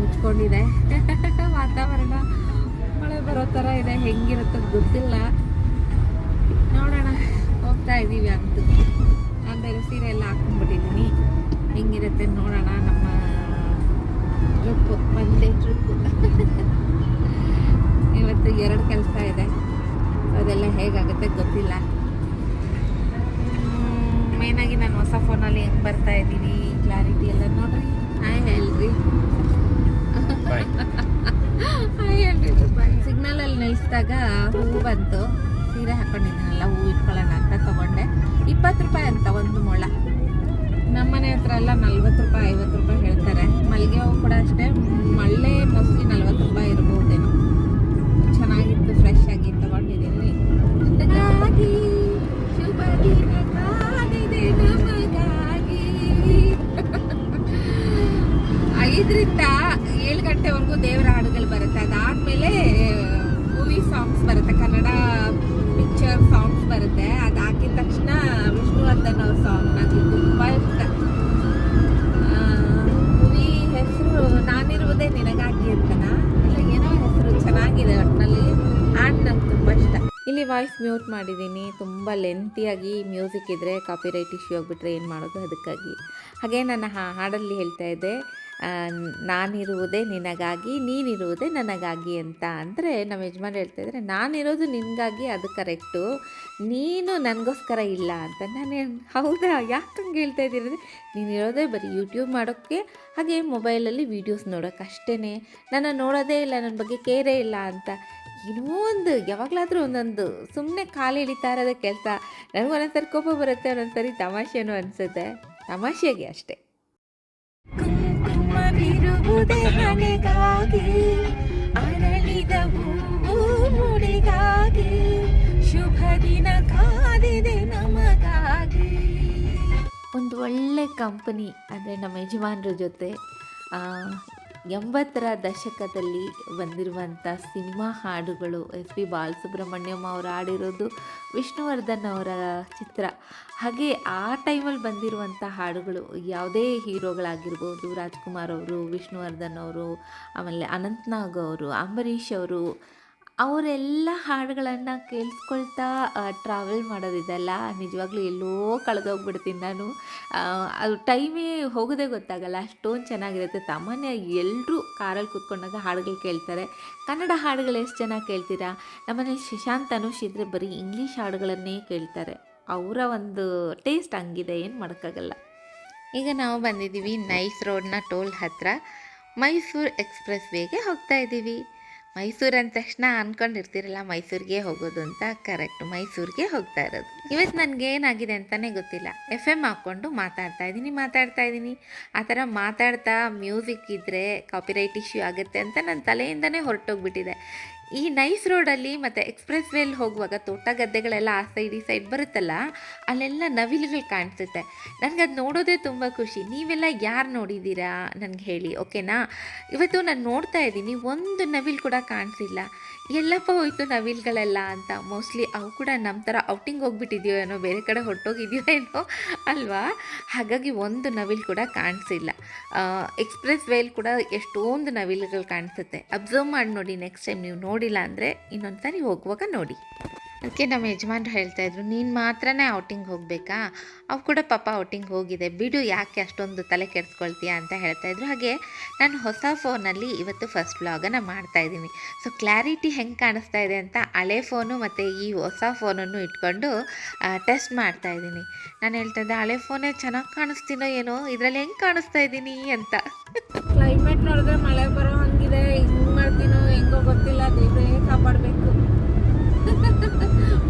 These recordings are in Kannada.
ಮುಚ್ಕೊಂಡಿದೆ. ವಾತಾವರಣ ಮಳೆ ಬರೋ ಥರ ಇದೆ, ಹೆಂಗಿರುತ್ತೋ ಗೊತ್ತಿಲ್ಲ. ನೋಡೋಣ, ಹೋಗ್ತಾ ಇದ್ದೀವಿ ಅಂತ. ನಾನು ಸೀರೆ ಎಲ್ಲ ಹಾಕೊಂಡ್ಬಿಟ್ಟಿದ್ದೀನಿ ಹೆಂಗಿರುತ್ತೆ ನೋಡೋಣ ನಮ್ಮ ಟ್ರಿಪ್ಪು ಒಂದೇ ಟ್ರಿಪ್ಪು ಇವತ್ತು ಎರಡು ಕೆಲಸ ಇದೆ. ಅದೆಲ್ಲ ಹೇಗಾಗುತ್ತೆ ಗೊತ್ತಿಲ್ಲ. ಮೇನಾಗಿ ನಾನು ಹೊಸ ಫೋನಲ್ಲಿ ಹೆಂಗೆ ಬರ್ತಾ ಇದ್ದೀನಿ ಕ್ಲಾರಿಟಿ ಎಲ್ಲ ನೋಡ್ರಿ. ಹಾಯ್ ಹೇಳ್ರಿ ಸಿಗ್ನಲಲ್ಲಿ ನಿಲ್ಸಿದಾಗ ಹೂವು ಬಂತು. ಸೀರೆ ಹಾಕೊಂಡಿದ್ದೀನಲ್ಲ ಹೂವು ಇಟ್ಕೊಳ್ಳೋಣ ಅಂತ ತೊಗೊಂಡೆ. ಇಪ್ಪತ್ತು ರೂಪಾಯಿ ಅಂತ ಒಂದು ಮೊಳ. ನಮ್ಮನೆ ಹತ್ರ ಎಲ್ಲ ನಲ್ವತ್ತು ರೂಪಾಯಿ, ಐವತ್ತು ರೂಪಾಯಿ ಹೇಳ್ತಾರೆ. ಮಲ್ಲಿಗೆ ಹೂವು ಕೂಡ ಅಷ್ಟೇ. ಮಳ್ಳೆ ಮೋಸ್ಟ್ಲಿ ನಲ್ವತ್ತು ರೂಪಾಯಿ ಇರ್ಬೋದೇನೋ. ಏಳು ದೇವರ ಹಾಡುಗಳು ಬರುತ್ತೆ. ಅದಾದ್ಮೇಲೆ ಮೂವಿ ಸಾಂಗ್ಸ್ ಬರುತ್ತೆ. ಕನ್ನಡ ಪಿಕ್ಚರ್ ಸಾಂಗ್ಸ್ ಬರುತ್ತೆ. ಅದು ಹಾಕಿದ ತಕ್ಷಣ ವಿಷ್ಣುವರ್ಧನ್ ಅವ್ರ ಸಾಂಗ್ ನನಗೆ ತುಂಬ ಇಷ್ಟ. ಮೂವಿ ಹೆಸರು ನಾನಿರುವುದೇ ನಿನಗಾಗಿ ಅಂತನ? ಇಲ್ಲ, ಏನೋ ಹೆಸರು ಚೆನ್ನಾಗಿದೆ ಒಟ್ಟಿನಲ್ಲಿ ಹಾಡು ನಂಗೆ ತುಂಬ ಇಷ್ಟ. ಇಲ್ಲಿ ವಾಯ್ಸ್ ಮ್ಯೂಟ್ ಮಾಡಿದ್ದೀನಿ. ತುಂಬ ಲೆಂತಿಯಾಗಿ ಮ್ಯೂಸಿಕ್ ಇದ್ದರೆ ಕಾಪಿರೈಟ್ ಇಶ್ಯೂ ಆಗಿಬಿಟ್ರೆ ಏನು ಮಾಡೋದು ಅದಕ್ಕಾಗಿ. ಹಾಗೆ ನನ್ನ ಹಾಡಲ್ಲಿ ಹೇಳ್ತಾ ಇದ್ದೆ. ನಾನಿರುವುದೇ ನಿನಗಾಗಿ, ನೀನಿರುವುದೇ ನನಗಾಗಿ ಅಂತ ಅಂದರೆ ನಮ್ಮ ಯಜಮಾನ್ ಹೇಳ್ತಾ ಇದ್ದರೆ ನಾನಿರೋದು ನಿನಗಾಗಿ, ಅದು ಕರೆಕ್ಟು ನೀನು ನನಗೋಸ್ಕರ ಇಲ್ಲ ಅಂತ ನಾನು ಹೌದಾ? ಯಾಕೆ ಹಂಗೆ ಹೇಳ್ತಾ ಇದ್ದೀರಿ ಅಂದರೆ, ನೀನಿರೋದೇ ಬರೀ ಯೂಟ್ಯೂಬ್ ಮಾಡೋಕ್ಕೆ, ಹಾಗೆ ಮೊಬೈಲಲ್ಲಿ ವೀಡಿಯೋಸ್ ನೋಡೋಕೆ ಅಷ್ಟೇ ನನ್ನ ನೋಡೋದೇ ಇಲ್ಲ ನನ್ನ ಬಗ್ಗೆ ಕೇರೇ ಇಲ್ಲ ಅಂತ. ಏನೋ ಒಂದು, ಯಾವಾಗಲಾದರೂ ಒಂದೊಂದು ಸುಮ್ಮನೆ ಕಾಲು ಎಳಿತಾ ಇರೋದ ಕೆಲಸ. ನನಗೆ ಒಂದೊಂದ್ಸರಿ ಕೋಪ ಬರುತ್ತೆ, ಒಂದೊಂದ್ಸರಿ ತಮಾಷೆನೂ ಅನಿಸುತ್ತೆ. ತಮಾಷೆಗೆ ಅಷ್ಟೇ. ಕುಂಕುಮವಿರುವುದೇ ಮನೆಗಾಗಿ ಅರಳಿದ ಹೂವು ಮುಡಿಗಾಗಿ, ಶುಭ ದಿನ ಕಾದಿದೆ ನಮಗಾಗಿ. ಒಂದು ಒಳ್ಳೆ ಕಂಪನಿ ಅಂದರೆ ನಮ್ಮ ಯಜಮಾನರ ಜೊತೆ ಎಂಬತ್ತರ ದಶಕದಲ್ಲಿ ಬಂದಿರುವಂಥ ಸಿನಿಮಾ ಹಾಡುಗಳು ಎಸ್ ಪಿ ಬಾಲಸುಬ್ರಹ್ಮಣ್ಯಂ ಅವರು ಹಾಡಿರೋದು ವಿಷ್ಣುವರ್ಧನ್ ಅವರ ಚಿತ್ರ. ಹಾಗೆ ಆ ಟೈಮಲ್ಲಿ ಬಂದಿರುವಂಥ ಹಾಡುಗಳು ಯಾವುದೇ ಹೀರೋಗಳಾಗಿರ್ಬೋದು, ರಾಜ್ಕುಮಾರ್ ಅವರು, ವಿಷ್ಣುವರ್ಧನ್ ಅವರು, ಆಮೇಲೆ ಅನಂತ್ನಾಗ್ ಅವರು, ಅಂಬರೀಷ್ ಅವರು ಅವರೆಲ್ಲ ಹಾಡುಗಳನ್ನು ಕೇಳಿಸ್ಕೊಳ್ತಾ ಟ್ರಾವೆಲ್ ಮಾಡೋದಿದೆಲ್ಲ. ನಿಜವಾಗ್ಲೂ ಎಲ್ಲೋ ಕಳೆದೋಗ್ಬಿಡ್ತೀನಿ ನಾನು. ಅದು ಟೈಮೇ ಹೋಗೋದೇ ಗೊತ್ತಾಗಲ್ಲ. ಅಷ್ಟೊಂದು ಚೆನ್ನಾಗಿರುತ್ತೆ. ಸಾಮಾನ್ಯ ಎಲ್ಲರೂ ಕಾರಲ್ಲಿ ಕೂತ್ಕೊಂಡಾಗ ಹಾಡುಗಳು ಕೇಳ್ತಾರೆ. ಕನ್ನಡ ಹಾಡುಗಳು ಎಷ್ಟು ಚೆನ್ನಾಗಿ ಕೇಳ್ತೀರಾ? ನಮ್ಮನೇಲಿ ಶಶಾಂತ್ ಅನುಷ್ ಇದ್ದರೆ ಬರೀ ಇಂಗ್ಲೀಷ್ ಹಾಡುಗಳನ್ನೇ ಕೇಳ್ತಾರೆ. ಅವರ ಒಂದು ಟೇಸ್ಟ್ ಹಂಗಿದೆ. ಏನು ಮಾಡೋಕ್ಕಾಗಲ್ಲ. ಈಗ ನಾವು ಬಂದಿದ್ದೀವಿ ನೈಸ್ ರೋಡ್ನ ಟೋಲ್ ಹತ್ತಿರ ಮೈಸೂರು ಎಕ್ಸ್ಪ್ರೆಸ್ ವೇಗೆ ಹೋಗ್ತಾ ಇದ್ದೀವಿ. ಮೈಸೂರು ಅಂದ ತಕ್ಷಣ ಅಂದ್ಕೊಂಡಿರ್ತೀರಲ್ಲ ಮೈಸೂರಿಗೆ ಹೋಗೋದು ಅಂತ, ಕರೆಕ್ಟ್ ಮೈಸೂರಿಗೆ ಹೋಗ್ತಾ ಇರೋದು. ಇವತ್ತು ನನಗೆ ಏನಾಗಿದೆ ಅಂತಲೇ ಗೊತ್ತಿಲ್ಲ. ಎಫ್ ಎಂ ಹಾಕ್ಕೊಂಡು ಮಾತಾಡ್ತಾ ಇದ್ದೀನಿ ಮಾತಾಡ್ತಾ ಇದ್ದೀನಿ. ಆ ಥರ ಮಾತಾಡ್ತಾ ಮ್ಯೂಸಿಕ್ ಇದ್ದರೆ ಕಾಪಿರೈಟ್ ಇಶ್ಯೂ ಆಗುತ್ತೆ ಅಂತ ನನ್ನ ತಲೆಯಿಂದನೇ ಹೊರಟೋಗ್ಬಿಟ್ಟಿದೆ. ಈ ನೈಸ್ ರೋಡಲ್ಲಿ ಮತ್ತು ಎಕ್ಸ್ಪ್ರೆಸ್ ವೇಲ್ ಹೋಗುವಾಗ ತೋಟ ಗದ್ದೆಗಳೆಲ್ಲ ಆ ಸೈಡ್ ಈ ಸೈಡ್ ಬರುತ್ತಲ್ಲ, ಅಲ್ಲೆಲ್ಲ ನವಿಲುಗಳು ಕಾಣಿಸುತ್ತೆ. ನನಗೆ ಅದು ನೋಡೋದೇ ತುಂಬ ಖುಷಿ. ನೀವೆಲ್ಲ ಯಾರು ನೋಡಿದ್ದೀರಾ? ನನಗೆ ಹೇಳಿ ಓಕೆನಾ ಇವತ್ತು ನಾನು ನೋಡ್ತಾ ಇದ್ದೀನಿ, ಒಂದು ನವಿಲು ಕೂಡ ಕಾಣಿಸಿಲ್ಲ. ಎಲ್ಲಪ್ಪ ಹೋಯ್ತು ನವಿಲ್ಗಳೆಲ್ಲ ಅಂತ. ಮೋಸ್ಟ್ಲಿ ಅವು ಕೂಡ ನಮ್ಮ ಥರ ಔಟಿಂಗ್ ಹೋಗ್ಬಿಟ್ಟಿದೆಯೋ ಏನೋ ಬೇರೆ ಕಡೆ ಹೊರಟೋಗಿದೆಯೋ ಏನೋ ಅಲ್ವಾ? ಹಾಗಾಗಿ ಒಂದು ನವಿಲು ಕೂಡ ಕಾಣಿಸಿಲ್ಲ. ಎಕ್ಸ್ಪ್ರೆಸ್ ವೇಲ್ ಕೂಡ ಎಷ್ಟೊಂದು ನವಿಲುಗಳು ಕಾಣಿಸುತ್ತೆ. ಅಬ್ಸರ್ವ್ ಮಾಡಿ ನೋಡಿ ನೆಕ್ಸ್ಟ್ ಟೈಮ್ ನೀವು ನೋಡಿಲ್ಲ ಅಂದರೆ ಇನ್ನೊಂದು ಸಾರಿ ಹೋಗುವಾಗ ನೋಡಿ. ಅದಕ್ಕೆ ನಮ್ಮ ಯಜಮಾನ್ರು ಹೇಳ್ತಾ ಇದ್ರು, ನೀನು ಮಾತ್ರನೇ ಔಟಿಂಗ್ ಹೋಗಬೇಕಾ? ಅವು ಕೂಡ ಪಾಪ ಔಟಿಂಗ್ ಹೋಗಿದೆ. ಬಿಡು, ಯಾಕೆ ಅಷ್ಟೊಂದು ತಲೆ ಕೆಡಿಸ್ಕೊಳ್ತೀಯಾ ಅಂತ ಹೇಳ್ತಾ ಇದ್ರು. ಹಾಗೆ ನಾನು ಹೊಸ ಫೋನಲ್ಲಿ ಇವತ್ತು ಫಸ್ಟ್ ವ್ಲಾಗನ್ನು ಮಾಡ್ತಾ ಇದ್ದೀನಿ. ಸೊ ಕ್ಲಾರಿಟಿ ಹೆಂಗೆ ಕಾಣಿಸ್ತಾ ಇದೆ ಅಂತ ಹಳೆ ಫೋನು ಮತ್ತು ಈ ಹೊಸ ಫೋನನ್ನು ಇಟ್ಕೊಂಡು ಟೆಸ್ಟ್ ಮಾಡ್ತಾ ಇದ್ದೀನಿ. ನಾನು ಹೇಳ್ತಾ ಇದ್ದೆ, ಹಳೆ ಫೋನೇ ಚೆನ್ನಾಗಿ ಕಾಣಿಸ್ತೀನೋ ಏನೋ? ಇದರಲ್ಲಿ ಹೆಂಗೆ ಕಾಣಿಸ್ತಾ ಇದ್ದೀನಿ? ಅಂತ. ಕ್ಲೈಮೇಟ್ ನೋಡಿದ್ರೆ ಮಳೆ ಬರೋ ಹಂಗಿದೆ. ಹಿಂಗೆ ಮಾಡ್ತೀನೋ, ಹೆಂಗೋ ಗೊತ್ತಿಲ್ಲ. ದೇವರೇ ಕಾಪಾಡಬೇಕು.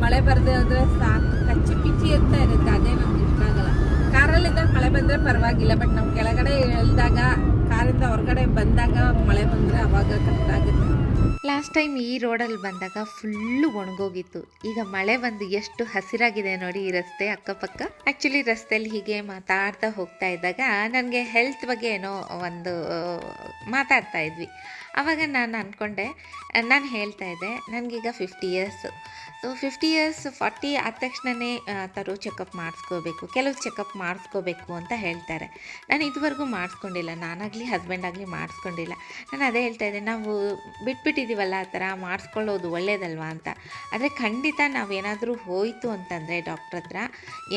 ಮಳೆ ಬರದೆ ಹೋದ್ರೆ ಸಾಕು. ಕಚ್ಚಿ ಪಿಚ್ಚಿ ಅಂತ ಇರುತ್ತೆ, ಅದೇ ನಮ್ಗೆ ಇಷ್ಟ ಆಗಲ್ಲ. ಕಾರಲ್ಲಿದ್ದಾಗ ಮಳೆ ಬಂದರೆ ಪರವಾಗಿಲ್ಲ ಬಟ್ ನಾವು ಕೆಳಗಡೆ ಇಳಿದಾಗ, ಕಾರಿಂದ ಹೊರಗಡೆ ಬಂದಾಗ ಮಳೆ ಬಂದರೆ ಅವಾಗ ಕಷ್ಟ ಆಗುತ್ತೆ. ಲಾಸ್ಟ್ ಟೈಮ್ ಈ ರೋಡಲ್ಲಿ ಬಂದಾಗ ಫುಲ್ಲು ಒಣಗೋಗಿತ್ತು. ಈಗ ಮಳೆ ಬಂದು ಎಷ್ಟು ಹಸಿರಾಗಿದೆ ನೋಡಿ ಈ ರಸ್ತೆ ಅಕ್ಕಪಕ್ಕ. ಆ್ಯಕ್ಚುಲಿ ರಸ್ತೆಯಲ್ಲಿ ಹೀಗೆ ಮಾತಾಡ್ತಾ ಹೋಗ್ತಾ ಇದ್ದಾಗ, ನನಗೆ ಹೆಲ್ತ್ ಬಗ್ಗೆ ಏನೋ ಒಂದು ಮಾತಾಡ್ತಾ ಇದ್ವಿ. ಆವಾಗ ನಾನು ಅಂದ್ಕೊಂಡೆ ನಾನು ಹೇಳ್ತಾ ಇದ್ದೆ, ನನಗೀಗ fifty years so fifty years forty ಆದ ತಕ್ಷಣವೇ ತರೋ ಚೆಕಪ್ ಮಾಡಿಸ್ಕೋಬೇಕು, ಕೆಲವು ಚೆಕಪ್ ಮಾಡಿಸ್ಕೋಬೇಕು ಅಂತ ಹೇಳ್ತಾರೆ. ನಾನು ಇದುವರೆಗೂ ಮಾಡಿಸ್ಕೊಂಡಿಲ್ಲ, ನಾನಾಗಲಿ ಹಸ್ಬೆಂಡ್ ಆಗಲಿ ಮಾಡಿಸ್ಕೊಂಡಿಲ್ಲ. ನಾನು ಅದೇ ಹೇಳ್ತಾ ಇದ್ದೆ, ನಾವು ಬಿಟ್ಬಿಟ್ಟಿದ್ದೀವಲ್ಲ ಆ ಥರ, ಮಾಡಿಸ್ಕೊಳ್ಳೋದು ಒಳ್ಳೇದಲ್ವಾ ಅಂತ. ಆದರೆ ಖಂಡಿತ ನಾವೇನಾದರೂ ಹೋಯಿತು ಅಂತಂದರೆ ಡಾಕ್ಟ್ರ್ ಹತ್ರ,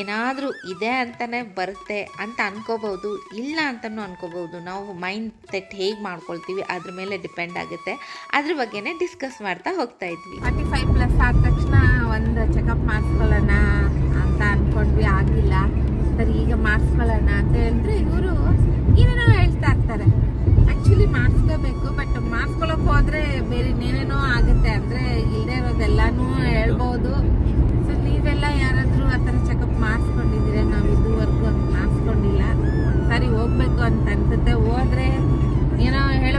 ಏನಾದರೂ ಇದೆ ಅಂತಲೇ ಬರುತ್ತೆ ಅಂತ ಅನ್ಕೋಬೋದು ಇಲ್ಲ ಅಂತಲೂ ಅನ್ಕೋಬೋದು ನಾವು ಮೈಂಡ್ ಸೆಟ್ ಹೇಗೆ ಮಾಡ್ಕೊಳ್ತೀವಿ, ಅದ್ರ ಮೇಲೆ ಡಿಪೆಂಡ್ ಆಗುತ್ತೆ. ಅದ್ರ ಬಗ್ಗೆನೇ ಡಿಸ್ಕಸ್ ಮಾಡ್ತಾ ಹೋಗ್ತಾ ಇದ್ವಿ. ಫಾರ್ಟಿ ಫೈವ್ ಪ್ಲಸ್ ಆದ ತಕ್ಷಣ ಒಂದು ಚೆಕಪ್ ಮಾಡಿಸ್ಕೊಳ್ಳೋಣ ಅಂತ ಅನ್ಕೊಂಡ್ವಿ, ಆಗಿಲ್ಲ. ಸರಿ, ಈಗ ಮಾಡಿಸ್ಕೊಳ್ಳೋಣ ಅಂತ ಹೇಳಿದ್ರೆ ಇವರು ಏನೇನೋ ಹೇಳ್ತಾ ಇರ್ತಾರೆ. ಆ್ಯಕ್ಚುಲಿ ಮಾಡಿಸ್ಕೋಬೇಕು ಬಟ್ ಮಾಡಿಸ್ಕೊಳಕ್ ಹೋದ್ರೆ ಬೇರೆ ಇನ್ನೇನೇನೋ ಆಗುತ್ತೆ ಅಂದರೆ ಇಲ್ಲದೆ ಇರೋದೆಲ್ಲನೂ ಹೇಳ್ಬೋದು. ಸೊ ನೀವೆಲ್ಲ ಯಾರಾದರೂ ಆ ಥರ ಚೆಕಪ್ ಮಾಡಿಸ್ಕೊಂಡಿದ್ದೀರಾ? ನಾವು ಇದುವರೆಗೂ ಮಾಡಿಸ್ಕೊಂಡಿಲ್ಲ. ಸರಿ ಹೋಗ್ಬೇಕು ಅಂತ ಅನ್ಸುತ್ತೆ.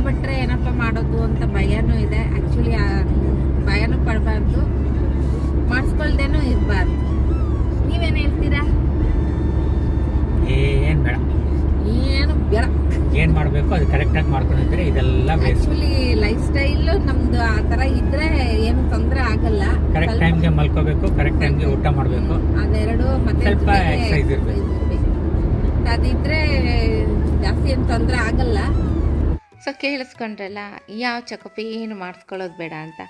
ಏನೋ ಏನಪ್ಪ ಮಾಡೋದು ಅಂತ ಭಯನೂ ಇದೆ. ಆ್ಯಕ್ಚುಲಿ ಭಯನೂ ಪಡಬಾರ್ದು. ಮಾಡಿಸ್ಕೊಳ್ದೇನೂ ಇರಬಾರ್ದು. ನೀವೇನು ಹೇಳ್ತೀರಾ? ಏನ್ ಬೇಡ. ಏನು ಬೇಡ. ಏನು ಮಾಡಬೇಕು ಅದು ಕರೆಕ್ಟಾಗಿ ಮಾಡ್ಕೊಂಡಿದ್ರೆ ಇದೆಲ್ಲ ಆ್ಯಕ್ಚುಲಿ ಲೈಫ್ ಸ್ಟೈಲು ನಮ್ದು ಆ ಥರ ಇದ್ರೆ ಏನು ತೊಂದರೆ ಆಗಲ್ಲ. ಕರೆಕ್ಟ್ ಟೈಮ್ಗೆ ಮಲ್ಕೋಬೇಕು ಕರೆಕ್ಟ್ ಟೈಮ್ಗೆ ಊಟ ಮಾಡಬೇಕು. ಅದೆರಡು ಮತ್ತೆ ಸ್ವಲ್ಪ ಎಕ್ಸಸೈಸ್ ಇರಬೇಕು. ಅದಿದ್ದರೆ ಜಾಸ್ತಿ ಏನು ತೊಂದರೆ ಆಗಲ್ಲ. ಸೊ ಕೇಳಿಸ್ಕೊಂಡ್ರಲ್ಲ, ಯಾವ ಚೆಕಪ್ ಏನು ಮಾಡಿಸ್ಕೊಳ್ಳೋದು ಬೇಡ ಅಂತ.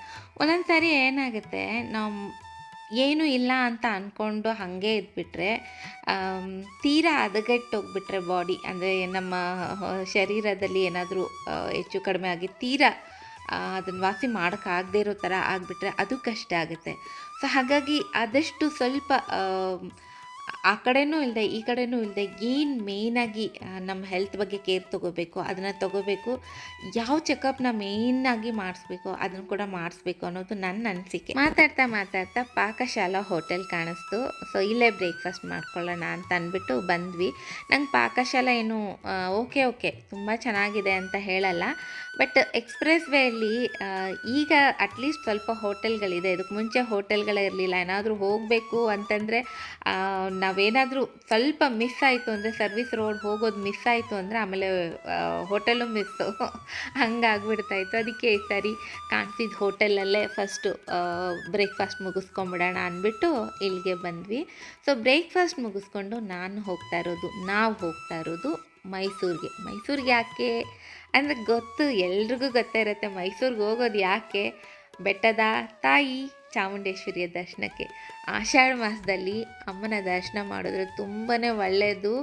ಒಂದೊಂದು ಸಾರಿ ಏನಾಗುತ್ತೆ, ನಾವು ಏನೂ ಇಲ್ಲ ಅಂತ ಅಂದ್ಕೊಂಡು ಹಾಗೆ ಇದ್ಬಿಟ್ರೆ ತೀರಾ ಹದಗೆಟ್ಟು ಹೋಗ್ಬಿಟ್ರೆ ಬಾಡಿ ಅಂದರೆ ನಮ್ಮ ಶರೀರದಲ್ಲಿ ಏನಾದರೂ ಹೆಚ್ಚು ಕಡಿಮೆ ಆಗಿ ತೀರಾ ಅದನ್ನು ವಾಸಿ ಮಾಡೋಕ್ಕಾಗದೇ ಇರೋ ಥರ ಆಗಿಬಿಟ್ರೆ ಅದು ಕಷ್ಟ ಆಗುತ್ತೆ. ಸೊ ಹಾಗಾಗಿ ಆದಷ್ಟು ಸ್ವಲ್ಪ ಆ ಕಡೆನೂ ಇಲ್ಲದೆ ಈ ಕಡೆನೂ ಇಲ್ಲದೆ ಏನು ಮೇಯ್ನಾಗಿ ನಮ್ಮ ಹೆಲ್ತ್ ಬಗ್ಗೆ ಕೇರ್ ತೊಗೋಬೇಕು, ಅದನ್ನು ತೊಗೋಬೇಕು, ಯಾವ ಚೆಕಪ್ನ ಮೇಯ್ನಾಗಿ ಮಾಡಿಸ್ಬೇಕು, ಅದನ್ನು ಕೂಡ ಮಾಡಿಸ್ಬೇಕು ಅನ್ನೋದು ನನ್ನ ಅನಿಸಿಕೆ. ಮಾತಾಡ್ತಾ ಮಾತಾಡ್ತಾ ಪಾಕಶಾಲಾ ಹೋಟೆಲ್ ಕಾಣಿಸ್ತು. ಸೊ ಇಲ್ಲೇ ಬ್ರೇಕ್ಫಾಸ್ಟ್ ಮಾಡ್ಕೊಳ್ಳೋಣ ಅಂತ ಅಂದ್ಬಿಟ್ಟು ಬಂದ್ವಿ. ನಂಗೆ ಪಾಕಶಾಲಾ ಏನು ಓಕೆ ಓಕೆ ತುಂಬ ಚೆನ್ನಾಗಿದೆ ಅಂತ ಹೇಳಲ್ಲ. ಬಟ್ ಎಕ್ಸ್ಪ್ರೆಸ್ ವೇಯಲ್ಲಿ ಈಗ ಅಟ್ಲೀಸ್ಟ್ ಸ್ವಲ್ಪ ಹೋಟೆಲ್ಗಳಿದೆ. ಇದಕ್ಕೆ ಮುಂಚೆ ಹೋಟೆಲ್ಗಳೇ ಇರಲಿಲ್ಲ. ಏನಾದರೂ ಹೋಗಬೇಕು ಅಂತಂದರೆ ನಾವೇನಾದರೂ ಸ್ವಲ್ಪ ಮಿಸ್ ಆಯಿತು ಅಂದರೆ ಸರ್ವಿಸ್ ರೋಡ್ ಹೋಗೋದು ಮಿಸ್ ಆಯಿತು ಅಂದರೆ ಆಮೇಲೆ ಹೋಟೆಲು ಮಿಸ್ಸು ಹಂಗಾಗ್ಬಿಡ್ತಾ ಇತ್ತು. ಅದಕ್ಕೆ ಸರಿ ಕಾಣಿಸಿದ ಹೋಟೆಲಲ್ಲೇ ಫಸ್ಟು ಬ್ರೇಕ್ಫಾಸ್ಟ್ ಮುಗಿಸ್ಕೊಂಬಿಡೋಣ ಅಂದ್ಬಿಟ್ಟು ಇಲ್ಲಿಗೆ ಬಂದ್ವಿ. ಸೊ ಬ್ರೇಕ್ಫಾಸ್ಟ್ ಮುಗಿಸ್ಕೊಂಡು ನಾನು ಹೋಗ್ತಾ ಇರೋದು, ನಾವು ಹೋಗ್ತಾ ಇರೋದು ಮೈಸೂರಿಗೆ. ಮೈಸೂರಿಗೆ ಯಾಕೆ? ಅಂದರೆ ಗೊತ್ತು, ಎಲ್ರಿಗೂ ಗೊತ್ತೇ ಇರುತ್ತೆ ಮೈಸೂರಿಗೆ ಹೋಗೋದು ಯಾಕೆ? ಬೆಟ್ಟದ? ತಾಯಿ? ಚಾಮುಂಡೇಶ್ವರಿಯ ದರ್ಶನಕ್ಕೆ. ಆಷಾಢ ಮಾಸದಲ್ಲಿ ಅಮ್ಮನ ದರ್ಶನ ಮಾಡಿದ್ರೆ ತುಂಬಾ ಒಳ್ಳೆಯದು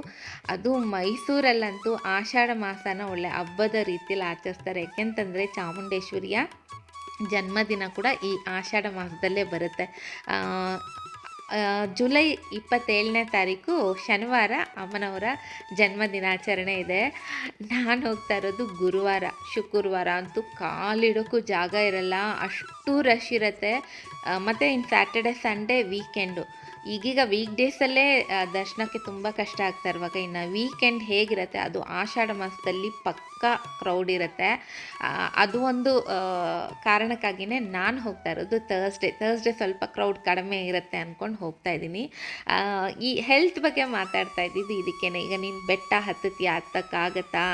ಅದು ಮೈಸೂರಲ್ಲಂತೂ ಆಷಾಢ ಮಾಸನ ಒಳ್ಳೆ ಹಬ್ಬದ ರೀತಿಯಲ್ಲಿ ಆಚರಿಸ್ತಾರೆ. ಯಾಕೆಂತಂದರೆ ಚಾಮುಂಡೇಶ್ವರಿಯ ಜನ್ಮದಿನ ಕೂಡ ಈ ಆಷಾಢ ಮಾಸದಲ್ಲೇ ಬರುತ್ತೆ. ಜುಲೈ ಇಪ್ಪತ್ತೇಳನೇ ತಾರೀಕು ಶನಿವಾರ ಅಮ್ಮನವರ ಜನ್ಮ ದಿನಾಚರಣೆ ಇದೆ. ನಾನು ಹೋಗ್ತಾ ಇರೋದು ಗುರುವಾರ, ಶುಕ್ರವಾರ ಅಂತೂ ಕಾಲಿಡೋಕ್ಕೂ ಜಾಗ ಇರಲ್ಲ, ಅಷ್ಟು ರಶ್ ಇರುತ್ತೆ. ಮತ್ತು ಇನ್ನು ಸ್ಯಾಟರ್ಡೆ ಸಂಡೇ ವೀಕೆಂಡು ಈಗೀಗ ವೀಕ್ ಡೇಸಲ್ಲೇ ದರ್ಶನಕ್ಕೆ ತುಂಬ ಕಷ್ಟ ಆಗ್ತಾ ಇರುವಾಗ ಇನ್ನು ವೀಕೆಂಡ್ ಹೇಗಿರುತ್ತೆ ಅದು ಆಷಾಢ ಮಾಸದಲ್ಲಿ ಪಕ್ಕಾ ಕ್ರೌಡ್ ಇರುತ್ತೆ. ಅದು ಒಂದು ಕಾರಣಕ್ಕಾಗಿಯೇ ನಾನು ಹೋಗ್ತಾ ಇರೋದು ತರ್ಸ್ಡೇ ತರ್ಸ್ಡೇ ಸ್ವಲ್ಪ ಕ್ರೌಡ್ ಕಡಿಮೆ ಇರುತ್ತೆ ಅಂದ್ಕೊಂಡು ಹೋಗ್ತಾ ಇದ್ದೀನಿ. ಈ ಹೆಲ್ತ್ ಬಗ್ಗೆ ಮಾತಾಡ್ತಾ ಇದ್ದಿದ್ದು ಇದಕ್ಕೇ ಈಗ ನೀನು ಬೆಟ್ಟ ಹತ್ತತಿ ಹತ್ತಕ್ಕಾಗತ್ತಾ?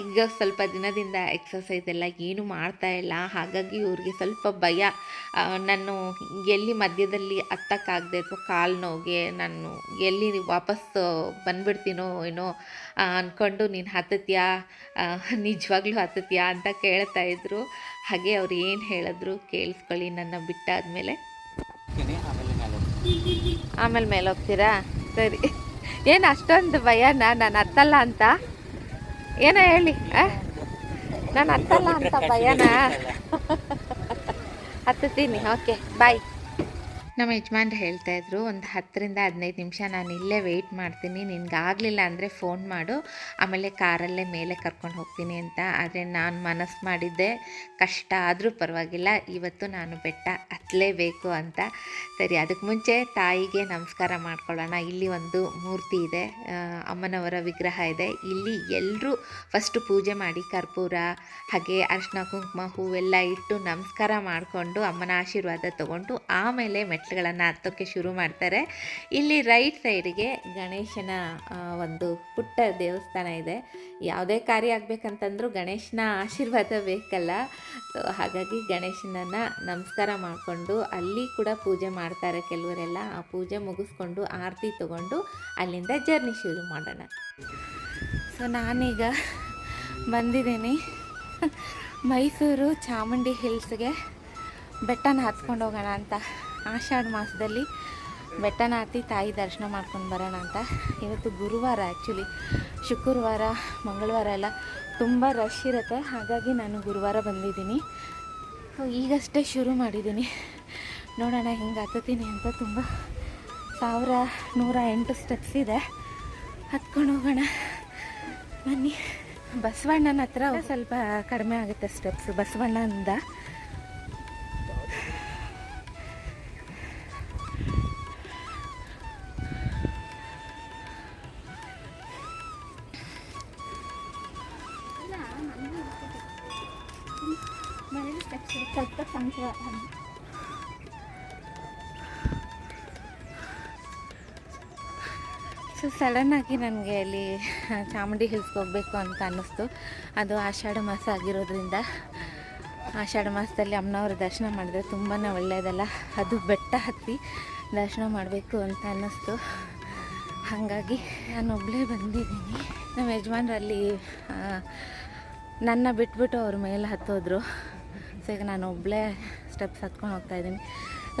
ಈಗ ಸ್ವಲ್ಪ ದಿನದಿಂದ ಎಕ್ಸಸೈಸ್ ಎಲ್ಲ ಏನು ಮಾಡ್ತಾ ಇಲ್ಲ. ಹಾಗಾಗಿ ಇವ್ರಿಗೆ ಸ್ವಲ್ಪ ಭಯ. ನಾನು ಎಲ್ಲಿ ಮಧ್ಯದಲ್ಲಿ ಹತ್ತಕ್ಕಾಗದೆ ಅಥವಾ ಕಾಲು ನೋವಿಗೆ ನಾನು ಎಲ್ಲಿ ವಾಪಸ್ ಬಂದ್ಬಿಡ್ತೀನೋ ಏನೋ ಅಂದ್ಕೊಂಡು ನೀನು ಹತ್ತತ್ಯಾ ನಿಜವಾಗ್ಲೂ ಹತ್ತತ್ಯಾ ಅಂತ ಕೇಳ್ತಾ ಇದ್ರು. ಹಾಗೆ ಅವ್ರು ಏನು ಹೇಳಿದ್ರು ಕೇಳಿಸ್ಕೊಳ್ಳಿ ನನ್ನ ಬಿಟ್ಟಾದ್ಮೇಲೆ. ಆಮೇಲೆ ಮೇಲೆ. ಹೋಗ್ತೀರಾ? ಸರಿ. ಏನು ಅಷ್ಟೊಂದು ಭಯನಾ? ನಾನು ಹತ್ತಲ್ಲ ಅಂತ. ಏನೋ ಹೇಳಿ ನಾನು ಹತ್ತಲ್ಲ ಅಂತ ಭಯನಾ? ಹತ್ತುತ್ತೀನಿ ಓಕೆ ಬಾಯ್ ನಮ್ಮ ಯಜಮಾನ್ರು ಹೇಳ್ತಾಯಿದ್ರು ಒಂದು ಹತ್ತರಿಂದ ಹದಿನೈದು ನಿಮಿಷ ನಾನು ಇಲ್ಲೇ ವೆಯ್ಟ್ ಮಾಡ್ತೀನಿ ನಿನಗಾಗಲಿಲ್ಲ ಅಂದರೆ ಫೋನ್ ಮಾಡು, ಆಮೇಲೆ ಕಾರಲ್ಲೇ ಮೇಲೆ ಕರ್ಕೊಂಡು ಹೋಗ್ತೀನಿ ಅಂತ. ಆದರೆ ನಾನು ಮನಸ್ಸು ಮಾಡಿದ್ದೆ, ಕಷ್ಟ ಆದರೂ ಪರವಾಗಿಲ್ಲ, ಇವತ್ತು ನಾನು ಬೆಟ್ಟ ಹತ್ತಲೇಬೇಕು ಅಂತ. ಸರಿ ಅದಕ್ಕೆ ಮುಂಚೆ ತಾಯಿಗೆ ನಮಸ್ಕಾರ ಮಾಡ್ಕೊಳ್ಳೋಣ. ಇಲ್ಲಿ ಒಂದು ಮೂರ್ತಿ ಇದೆ ಅಮ್ಮನವರ ವಿಗ್ರಹ ಇದೆ. ಇಲ್ಲಿ ಎಲ್ಲರೂ ಫಸ್ಟು ಪೂಜೆ ಮಾಡಿ ಕರ್ಪೂರ, ಹಾಗೆ ಅರಿಶಿನ ಕುಂಕುಮ ಹೂವೆಲ್ಲ ಇಟ್ಟು ನಮಸ್ಕಾರ ಮಾಡಿಕೊಂಡು, ಅಮ್ಮನ ಆಶೀರ್ವಾದ ತಗೊಂಡು, ಆಮೇಲೆ ಮೆಟ್ಲುಗಳನ್ನು ಹತ್ತೋಕ್ಕೆ ಶುರು ಮಾಡ್ತಾರೆ. ಇಲ್ಲಿ ರೈಟ್ ಸೈಡ್ಗೆ ಗಣೇಶನ ಒಂದು ಪುಟ್ಟ ದೇವಸ್ಥಾನ ಇದೆ. ಯಾವುದೇ ಕಾರ್ಯ ಆಗಬೇಕಂತಂದ್ರೂ ಗಣೇಶನ ಆಶೀರ್ವಾದ ಬೇಕಲ್ಲ. ಸೊ ಹಾಗಾಗಿ ಗಣೇಶನನ್ನು ನಮಸ್ಕಾರ ಮಾಡಿಕೊಂಡು ಅಲ್ಲಿ ಕೂಡ ಪೂಜೆ ಮಾಡ್ತಾರೆ ಕೆಲವರೆಲ್ಲ. ಆ ಪೂಜೆ ಮುಗಿಸ್ಕೊಂಡು ಆರತಿ ತಗೊಂಡು ಅಲ್ಲಿಂದ ಜರ್ನಿ ಶುರು ಮಾಡೋಣ. ಸೊ ನಾನೀಗ ಬಂದಿದ್ದೀನಿ. ಮೈಸೂರು ಚಾಮುಂಡಿ ಹಿಲ್ಸ್ಗೆ. ಬೆಟ್ಟನ ಹತ್ಕೊಂಡು ಹೋಗೋಣ ಅಂತ. ಆಷಾಢ ಮಾಸದಲ್ಲಿ ಬೆಟ್ಟನ ಹತ್ತಿ ತಾಯಿ ದರ್ಶನ ಮಾಡ್ಕೊಂಡು ಬರೋಣ ಅಂತ. ಇವತ್ತು ಗುರುವಾರ ಆ್ಯಕ್ಚುಲಿ ಶುಕ್ರವಾರ, ಮಂಗಳವಾರ ಎಲ್ಲ ತುಂಬ ರಶ್ ಇರುತ್ತೆ. ಹಾಗಾಗಿ ನಾನು ಗುರುವಾರ ಬಂದಿದ್ದೀನಿ. ಈಗಷ್ಟೇ ಶುರು ಮಾಡಿದ್ದೀನಿ. ನೋಡೋಣ ಹಿಂಗೆ ಹತ್ತುತ್ತೀನಿ ಅಂತ ತುಂಬ ಸಾವಿರ ನೂರ ಎಂಟು ಸ್ಟೆಪ್ಸ್ ಇದೆ. ಹತ್ಕೊಂಡು ಹೋಗೋಣ. ಬನ್ನಿ. ಬಸವಣ್ಣನ ಹತ್ರ ಸ್ವಲ್ಪ ಕಡಿಮೆ ಆಗುತ್ತೆ ಸ್ಟೆಪ್ಸ್ ಬಸವಣ್ಣನಿಂದ ಸಡನ್ನಾಗಿ ನನಗೆ ಅಲ್ಲಿ ಚಾಮುಂಡಿ ಹಿಲ್ಸ್ಗೆ ಹೋಗಬೇಕು ಅಂತ ಅನ್ನಿಸ್ತು. ಅದು ಆಷಾಢ ಮಾಸ ಆಗಿರೋದ್ರಿಂದ. ಆಷಾಢ ಮಾಸದಲ್ಲಿ ಅಮ್ಮನವ್ರ ದರ್ಶನ ಮಾಡಿದ್ರೆ ತುಂಬಾ ಒಳ್ಳೆಯದಲ್ಲ ಅದು ಬೆಟ್ಟ ಹತ್ತಿ ದರ್ಶನ ಮಾಡಬೇಕು ಅಂತ ಅನ್ನಿಸ್ತು. ಹಾಗಾಗಿ ನಾನು ಒಬ್ಬಳೇ ಬಂದಿದ್ದೀನಿ. ನಮ್ಮ ಯಜಮಾನ್ರಲ್ಲಿ ನನ್ನ ಬಿಟ್ಬಿಟ್ಟು ಅವ್ರ ಮೇಲೆ ಹತ್ತೋದ್ರು. ಸೊ ಈಗ ನಾನು ಒಬ್ಬಳೇ ಸ್ಟೆಪ್ಸ್ ಹತ್ಕೊಂಡು ಹೋಗ್ತಾ ಇದ್ದೀನಿ.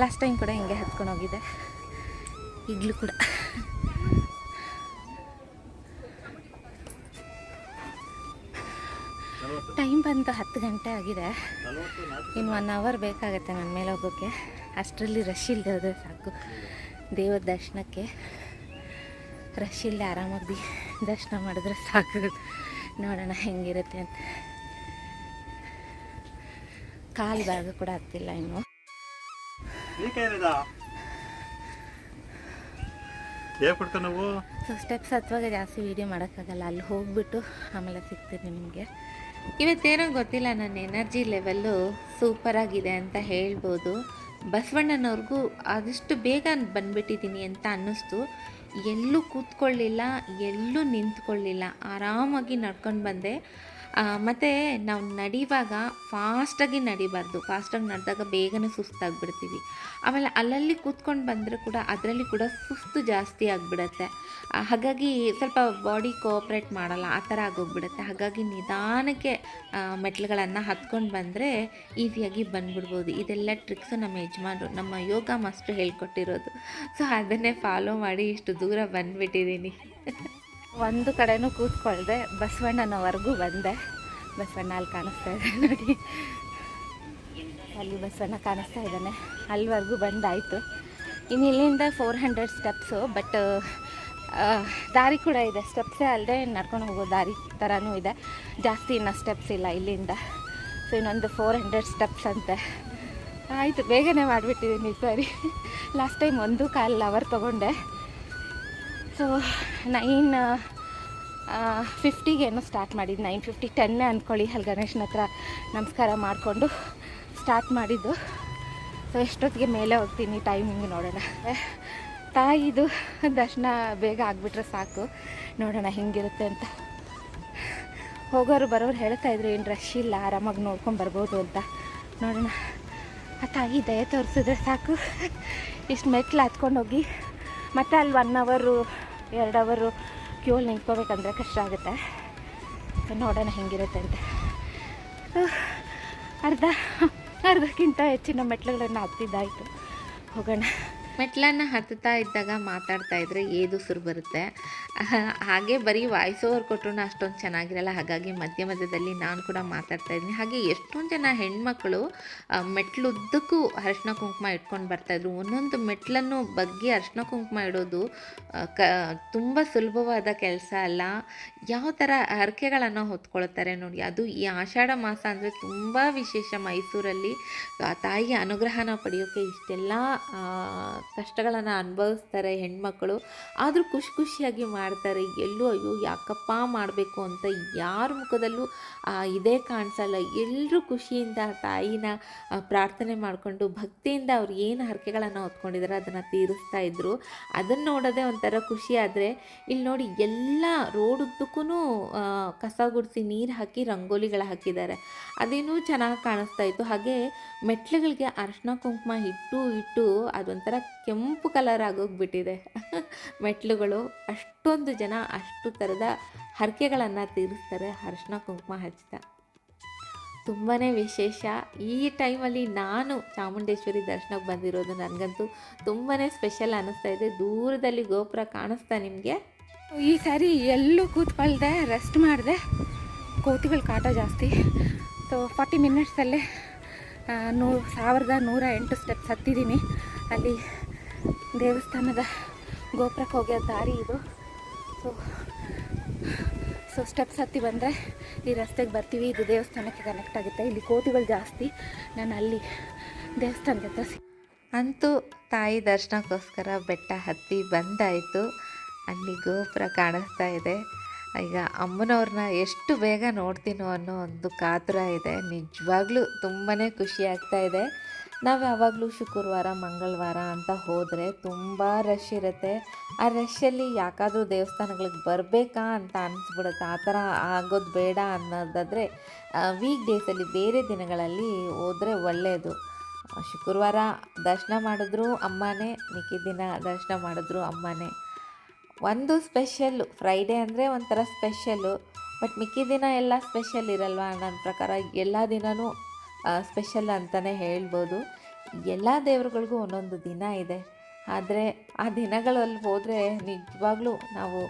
ಲಾಸ್ಟ್ ಟೈಮ್ ಕೂಡ ಹಿಂಗೆ ಹತ್ಕೊಂಡು ಹೋಗಿದ್ದೆ. ಈಗಲೂ ಕೂಡ. ಟೈಮ್ ಬಂತು ಹತ್ತು ಗಂಟೆ ಆಗಿದೆ. ಇನ್ನು ಒನ್ ಅವರ್ ಬೇಕಾಗುತ್ತೆ ನನ್ನ ಮೇಲೆ ಹೋಗೋಕ್ಕೆ ಅಷ್ಟರಲ್ಲಿ ರಶ್ ಇಲ್ಲದೆ ಹೋದರೆ ಸಾಕು. ದೇವರ ದರ್ಶನಕ್ಕೆ ರಶ್ ಇಲ್ಲದೆ ಆರಾಮಾಗಿ ದರ್ಶನ ಮಾಡಿದ್ರೆ ಸಾಕು. ನೋಡೋಣ ಹೆಂಗಿರುತ್ತೆ ಅಂತ. ಕಾಲು ಭಾಗ ಕೂಡ ಹತ್ತಿಲ್ಲ ಇನ್ನು. ಸೊ ಸ್ಟೆಪ್ಸ್ ಹತ್ತುವಾಗ ಜಾಸ್ತಿ ವೀಡಿಯೋ ಮಾಡೋಕ್ಕಾಗಲ್ಲ. ಅಲ್ಲಿ ಹೋಗ್ಬಿಟ್ಟು ಆಮೇಲೆ ಸಿಗ್ತೀನಿ ನಿಮಗೆ. ಇವತ್ತೇನೋ ಗೊತ್ತಿಲ್ಲ, ನನ್ನ ಎನರ್ಜಿ ಲೆವೆಲ್ಲು ಸೂಪರಾಗಿದೆ ಅಂತ ಹೇಳ್ಬೋದು. ಬಸವಣ್ಣನವ್ರಿಗೂ ಆದಷ್ಟು ಬೇಗ ಬಂದ್ಬಿಟ್ಟಿದ್ದೀನಿ ಅಂತ ಅನ್ನಿಸ್ತು. ಎಲ್ಲೂ ಕೂತ್ಕೊಳ್ಳಿಲ್ಲ, ಎಲ್ಲೂ ನಿಂತ್ಕೊಳ್ಳಿಲ್ಲ. ಆರಾಮಾಗಿ ನಡ್ಕೊಂಡು ಬಂದೆ. ಮತ್ತು ನಾವು ನಡಿವಾಗ ಫಾಸ್ಟಾಗಿ ನಡಿಬಾರ್ದು. ಫಾಸ್ಟಾಗಿ ನಡೆದಾಗ ಬೇಗನೆ ಸುಸ್ತಾಗ್ಬಿಡ್ತೀವಿ. ಆಮೇಲೆ ಅಲ್ಲಲ್ಲಿ ಕೂತ್ಕೊಂಡು ಬಂದರೆ ಕೂಡ ಅದರಲ್ಲಿ ಕೂಡ ಸುಸ್ತು ಜಾಸ್ತಿ ಆಗಿಬಿಡತ್ತೆ. ಹಾಗಾಗಿ ಸ್ವಲ್ಪ ಬಾಡಿ ಕೋಆಪ್ರೇಟ್ ಮಾಡಲ್ಲ, ಆ ಥರ ಆಗೋಗ್ಬಿಡುತ್ತೆ. ಹಾಗಾಗಿ ನಿಧಾನಕ್ಕೆ ಮೆಟ್ಲುಗಳನ್ನು ಹತ್ಕೊಂಡು ಬಂದರೆ ಈಸಿಯಾಗಿ ಬಂದ್ಬಿಡ್ಬೋದು. ಇದೆಲ್ಲ ಟ್ರಿಕ್ಸು ನಮ್ಮ ಯಜಮಾನರು, ನಮ್ಮ ಯೋಗ ಮಾಸ್ಟ್ರು ಹೇಳ್ಕೊಟ್ಟಿರೋದು. ಸೊ ಅದನ್ನೇ ಫಾಲೋ ಮಾಡಿ ಇಷ್ಟು ದೂರ ಬಂದುಬಿಟ್ಟಿದ್ದೀನಿ. ಒಂದು ಕಡೆನೂ ಕೂತ್ಕೊಳ್ದೆ, ಬಸವಣ್ಣನವರೆಗೂ ಬಂದೆ. ಬಸವಣ್ಣ ಅಲ್ಲಿ ಕಾಣಿಸ್ತಾ ಇದೆ ನೋಡಿ. ಅಲ್ಲಿ ಬಸವಣ್ಣ ಕಾಣಿಸ್ತಾ ಇದ್ದಾನೆ. ಅಲ್ಲಿವರೆಗೂ ಬಂದಾಯಿತು. ಇನ್ನು ಇಲ್ಲಿಂದ ಫೋರ್ ಹಂಡ್ರೆಡ್ ಸ್ಟೆಪ್ಸು ಬಟ್ ದಾರಿ ಕೂಡ ಇದೆ. ಸ್ಟೆಪ್ಸೇ ಅಲ್ಲದೆ ನಡ್ಕೊಂಡು ಹೋಗೋ ದಾರಿ ಥರನೂ ಇದೆ. ಜಾಸ್ತಿ ಇನ್ನು ಸ್ಟೆಪ್ಸ್ ಇಲ್ಲ ಇಲ್ಲಿಂದ. ಸೊ ಇನ್ನೊಂದು ಫೋರ್ ಹಂಡ್ರೆಡ್ ಸ್ಟೆಪ್ಸ್ ಅಂತೆ. ಆಯಿತು, ಬೇಗನೆ ಮಾಡಿಬಿಟ್ಟಿದ್ದೀನಿ ಸರಿ. ಲಾಸ್ಟ್ ಟೈಮ್ ಒಂದು ಕಾಲು ಅವರ್ ತೊಗೊಂಡೆ. ಸೊ ನೈನ್ ಫಿಫ್ಟಿಗೇನೋ ಸ್ಟಾರ್ಟ್ ಮಾಡಿದ್ದು. ನೈನ್ ಫಿಫ್ಟಿ ಟೆನ್ನೇ ಅಂದ್ಕೊಳ್ಳಿ ಅಲ್ಲಿ ಗಣೇಶನ ಹತ್ರ ನಮಸ್ಕಾರ ಮಾಡಿಕೊಂಡು ಸ್ಟಾರ್ಟ್ ಮಾಡಿದ್ದು. ಸೊ ಎಷ್ಟೊತ್ತಿಗೆ ಮೇಲೆ ಹೋಗ್ತೀನಿ ಟೈಮಿಂಗ್ ನೋಡೋಣ. ತಾಯಿದು ದರ್ಶನ ಬೇಗ ಆಗಿಬಿಟ್ರೆ ಸಾಕು. ನೋಡೋಣ ಹೆಂಗಿರುತ್ತೆ ಅಂತ. ಹೋಗೋರು ಬರೋರು ಹೇಳ್ತಾ ಇದ್ರು ಏನು ರಶ್ ಇಲ್ಲ, ಆರಾಮಾಗಿ ನೋಡ್ಕೊಂಡು ಬರ್ಬೋದು ಅಂತ. ನೋಡೋಣ. ಆ ತಾಯಿ ದಯ ತೋರಿಸಿದ್ರೆ ಸಾಕು. ಇಷ್ಟು ಮೆಟ್ಲು ಹತ್ಕೊಂಡು ಹೋಗಿ. ಮತ್ತೆ ಅಲ್ಲಿ ಒನ್ ಅವರು ಎರಡು ಅವರು ಕ್ಯೂಲ್ ನಿಂತ್ಕೋಬೇಕಂದ್ರೆ ಕಷ್ಟ ಆಗುತ್ತೆ. ನೋಡೋಣ ಹೆಂಗಿರುತ್ತೆ ಅಂತ. ಅರ್ಧ, ಅರ್ಧಕ್ಕಿಂತ ಹೆಚ್ಚಿನ ಮೆಟ್ಲುಗಳನ್ನು ಹತ್ತಿದ್ದಾಯಿತು. ಹೋಗೋಣ. ಮೆಟ್ಲನ್ನು ಹತ್ತುತ್ತಾ ಇದ್ದಾಗ ಮಾತಾಡ್ತಾ ಇದ್ರೆ ಏದುಸಿರು ಬರುತ್ತೆ. ಹಾಗೆ ಬರೀ ವಾಯ್ಸ್ ಓವರ್ ಕೊಟ್ಟರು ಅಷ್ಟೊಂದು ಚೆನ್ನಾಗಿರಲ್ಲ. ಹಾಗಾಗಿ ಮಧ್ಯ ಮಧ್ಯದಲ್ಲಿ ನಾನು ಕೂಡ ಮಾತಾಡ್ತಾ ಇದ್ದೀನಿ. ಹಾಗೆ ಎಷ್ಟೊಂದು ಜನ ಹೆಣ್ಮಕ್ಳು ಮೆಟ್ಲುದ್ದಕ್ಕೂ ಅರಿಶಿನ ಕುಂಕುಮ ಇಟ್ಕೊಂಡು ಬರ್ತಾಯಿದ್ರು ಒಂದೊಂದು ಮೆಟ್ಲನ್ನು ಬಗ್ಗೆ ಅರಿಶಿನ ಕುಂಕುಮ ಇಡೋದು ಕ, ತುಂಬ ಸುಲಭವಾದ ಕೆಲಸ ಅಲ್ಲ. ಯಾವ ಥರ ಹರಕೆಗಳನ್ನು ಹೊತ್ಕೊಳ್ತಾರೆ ನೋಡಿ. ಅದು ಈ ಆಷಾಢ ಮಾಸ ಅಂದರೆ ತುಂಬ ವಿಶೇಷ ಮೈಸೂರಲ್ಲಿ. ಆ ತಾಯಿಯ ಅನುಗ್ರಹನ ಪಡೆಯೋಕ್ಕೆ ಇಷ್ಟೆಲ್ಲ ಕಷ್ಟಗಳನ್ನು ಅನುಭವಿಸ್ತಾರೆ ಹೆಣ್ಮಕ್ಳು. ಆದರೂ ಖುಷಿ ಖುಷಿಯಾಗಿ ಮಾಡ್ತಾರೆ. ಎಲ್ಲೂ ಅಯ್ಯೋ ಯಾಕಪ್ಪ ಮಾಡಬೇಕು ಅಂತ ಯಾರ ಮುಖದಲ್ಲೂ ಇದೇ ಕಾಣಿಸಲ್ಲ. ಎಲ್ಲರೂ ಖುಷಿಯಿಂದ ತಾಯಿನ ಪ್ರಾರ್ಥನೆ ಮಾಡಿಕೊಂಡು ಭಕ್ತಿಯಿಂದ ಅವ್ರು ಏನು ಹರಕೆಗಳನ್ನು ಹೊತ್ಕೊಂಡಿದ್ದಾರೆ ಅದನ್ನು ತೀರಿಸ್ತಾ ಇದ್ದರು ಅದನ್ನು ನೋಡೋದೇ ಒಂಥರ ಖುಷಿ ಆದರೆ ಇಲ್ಲಿ ನೋಡಿ ಎಲ್ಲ ರೋಡ್ ಉದ್ದಕ್ಕೂ ಕಸ ಗುಡಿಸಿ ನೀರು ಹಾಕಿ ರಂಗೋಲಿಗಳು ಹಾಕಿದ್ದಾರೆ. ಅದೇನೂ ಚೆನ್ನಾಗಿ ಕಾಣಿಸ್ತಾ ಇತ್ತು. ಹಾಗೆ ಮೆಟ್ಲುಗಳಿಗೆ ಅರಿಶಿನ ಕುಂಕುಮ ಇಟ್ಟು ಇಟ್ಟು ಅದೊಂಥರ ಕೆಂಪು ಕಲರ್ ಆಗೋಗ್ಬಿಟ್ಟಿದೆ. ಮೆಟ್ಲುಗಳು ಅಷ್ಟೊಂದು ಜನ ಅಷ್ಟು ಥರದ ಹರಕೆಗಳನ್ನು ತೀರಿಸ್ತಾರೆ. ಅರಿಶಿನ ಕುಂಕುಮ ಹಚ್ಚಿದ. ತುಂಬಾ ವಿಶೇಷ. ಈ ಟೈಮಲ್ಲಿ ನಾನು ಚಾಮುಂಡೇಶ್ವರಿ ದರ್ಶನಕ್ಕೆ ಬಂದಿರೋದು ನನಗಂತೂ ತುಂಬಾ ಸ್ಪೆಷಲ್ ಅನ್ನಿಸ್ತಾ ಇದೆ. ದೂರದಲ್ಲಿ ಗೋಪುರ ಕಾಣಿಸ್ತಾ ನಿಮಗೆ? ಈ ಸಾರಿ ಎಲ್ಲೂ ಕೂತ್ಕೊಳ್ದೆ ರೆಸ್ಟ್ ಮಾಡಿದೆ. ಕೋತಿಗಳ ಕಾಟ ಜಾಸ್ತಿ. ಸೊ ಫಾರ್ಟಿ ಮಿನಿಟ್ಸಲ್ಲೇ ನೂ, ಸಾವಿರದ ನೂರ ಎಂಟು ಸ್ಟೆಪ್ಸ್ ಹತ್ತಿದ್ದೀನಿ ಅಲ್ಲಿ ದೇವಸ್ಥಾನದ ಗೋಪುರಕ್ಕೆ ಹೋಗೋ ದಾರಿ ಇದು. ಸೊ ಸೊ ಸ್ಟೆಪ್ಸ್ ಹತ್ತಿ ಬಂದರೆ ಈ ರಸ್ತೆಗೆ ಬರ್ತೀವಿ. ಇದು ದೇವಸ್ಥಾನಕ್ಕೆ ಕನೆಕ್ಟ್ ಆಗುತ್ತೆ. ಇಲ್ಲಿ ಕೋತಿಗಳು ಜಾಸ್ತಿ. ನಾನು ಅಲ್ಲಿ ದೇವಸ್ಥಾನಕ್ಕೆ ಹತ್ರ ಅಂತೂ ತಾಯಿ ದರ್ಶನಕ್ಕೋಸ್ಕರ ಬೆಟ್ಟ ಹತ್ತಿ ಬಂದಾಯಿತು. ಅಲ್ಲಿ ಗೋಪುರ ಕಾಣಿಸ್ತಾ ಇದೆ. ಈಗ ಅಮ್ಮನವ್ರನ್ನ ಎಷ್ಟು ಬೇಗ ನೋಡ್ತೀನೋ ಅನ್ನೋ ಒಂದು ಕಾತುರ ಇದೆ. ನಿಜವಾಗ್ಲೂ ತುಂಬಾ ಖುಷಿ ಆಗ್ತಾ ಇದೆ. ನಾವು ಯಾವಾಗಲೂ ಶುಕ್ರವಾರ, ಮಂಗಳವಾರ ಅಂತ ಹೋದರೆ ತುಂಬ ರಶ್ ಇರುತ್ತೆ. ಆ ರಶಲ್ಲಿ ಯಾಕಾದರೂ ದೇವಸ್ಥಾನಗಳಿಗೆ ಬರಬೇಕಾ ಅಂತ ಅನಿಸ್ಬಿಡುತ್ತೆ. ಆ ಥರ ಆಗೋದು ಬೇಡ ಅನ್ನೋದಾದರೆ ವೀಕ್ ಡೇಸಲ್ಲಿ ಬೇರೆ ದಿನಗಳಲ್ಲಿ ಹೋದರೆ ಒಳ್ಳೆಯದು ಶುಕ್ರವಾರ ದರ್ಶನ ಮಾಡಿದ್ರು ಅಮ್ಮನೇ ಮಿಕ್ಕಿದ ದಿನ ದರ್ಶನ ಮಾಡಿದ್ರು ಅಮ್ಮನೇ. ಒಂದು ಸ್ಪೆಷಲ್ಲು ಫ್ರೈಡೇ ಅಂದರೆ ಒಂಥರ ಸ್ಪೆಷಲ್ಲು ಬಟ್ ಮಿಕ್ಕಿದ ದಿನ ಎಲ್ಲ ಸ್ಪೆಷಲ್ ಇರಲ್ವಾ? ನನ್ನ ಪ್ರಕಾರ ಎಲ್ಲ ದಿನವೂ ಸ್ಪೆಷಲ್ ಅಂತಲೇ ಹೇಳ್ಬೋದು. ಎಲ್ಲ ದೇವರುಗಳಿಗೂ ಒಂದೊಂದು ದಿನ ಇದೆ. ಆದರೆ ಆ ದಿನಗಳಲ್ಲಿ ಹೋದರೆ ನಿಜವಾಗ್ಲೂ ನಾವು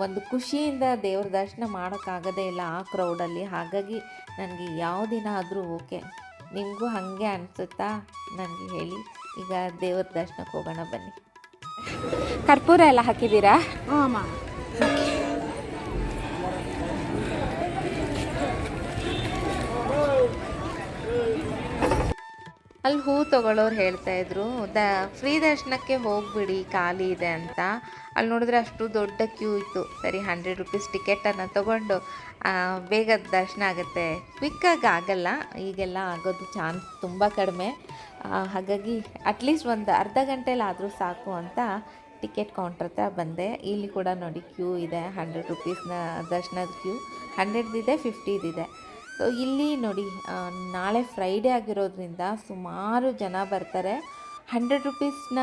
ಒಂದು ಖುಷಿಯಿಂದ ದೇವ್ರ ದರ್ಶನ ಮಾಡೋಕ್ಕಾಗದೇ ಇಲ್ಲ ಆ ಕ್ರೌಡಲ್ಲಿ ಹಾಗಾಗಿ ನನಗೆ ಯಾವ ದಿನ ಆದರೂ ಓಕೆ. ನಿಮಗೂ ಹಾಗೆ ಅನಿಸುತ್ತಾ? ನನಗೆ ಹೇಳಿ. ಈಗ ದೇವ್ರ ದರ್ಶನಕ್ಕೆ ಹೋಗೋಣ ಬನ್ನಿ. ಕರ್ಪೂರ ಎಲ್ಲ ಹಾಕಿದ್ದೀರಾ? ಅಲ್ಲಿ ಹೂ ತೊಗೊಳ್ಳೋರು ಹೇಳ್ತಾ ಇದ್ರು, ದ, ಫ್ರೀ ದರ್ಶನಕ್ಕೆ ಹೋಗ್ಬಿಡಿ, ಖಾಲಿ ಇದೆ ಅಂತ. ಅಲ್ಲಿ ನೋಡಿದ್ರೆ ಅಷ್ಟು ದೊಡ್ಡ ಕ್ಯೂ ಇತ್ತು. ಸರಿ ಹಂಡ್ರೆಡ್ ರುಪೀಸ್ ಟಿಕೆಟನ್ನು ತೊಗೊಂಡು ಬೇಗ ದರ್ಶನ ಆಗುತ್ತೆ. ಕ್ವಿಕ್ಕಾಗಿ ಆಗಲ್ಲ, ಈಗೆಲ್ಲ ಆಗೋದು ಚಾನ್ಸ್ ತುಂಬ ಕಡಿಮೆ. ಹಾಗಾಗಿ ಅಟ್ಲೀಸ್ಟ್ ಒಂದು ಅರ್ಧ ಗಂಟೆಲಾದರೂ ಸಾಕು ಅಂತ ಟಿಕೆಟ್ ಕೌಂಟ್ರ್ ಹತ್ರ ಬಂದೆ. ಇಲ್ಲಿ ಕೂಡ ನೋಡಿ ಕ್ಯೂ ಇದೆ ಹಂಡ್ರೆಡ್ ರುಪೀಸ್ನ ದರ್ಶನದ ಕ್ಯೂ. ಹಂಡ್ರೆಡ್ದಿದೆ ಫಿಫ್ಟಿದಿದೆ ಸೊ ಇಲ್ಲಿ ನೋಡಿ ನಾಳೆ ಫ್ರೈಡೇ ಆಗಿರೋದ್ರಿಂದ ಸುಮಾರು ಜನ ಬರ್ತಾರೆ. ಹಂಡ್ರೆಡ್ ರುಪೀಸ್ನ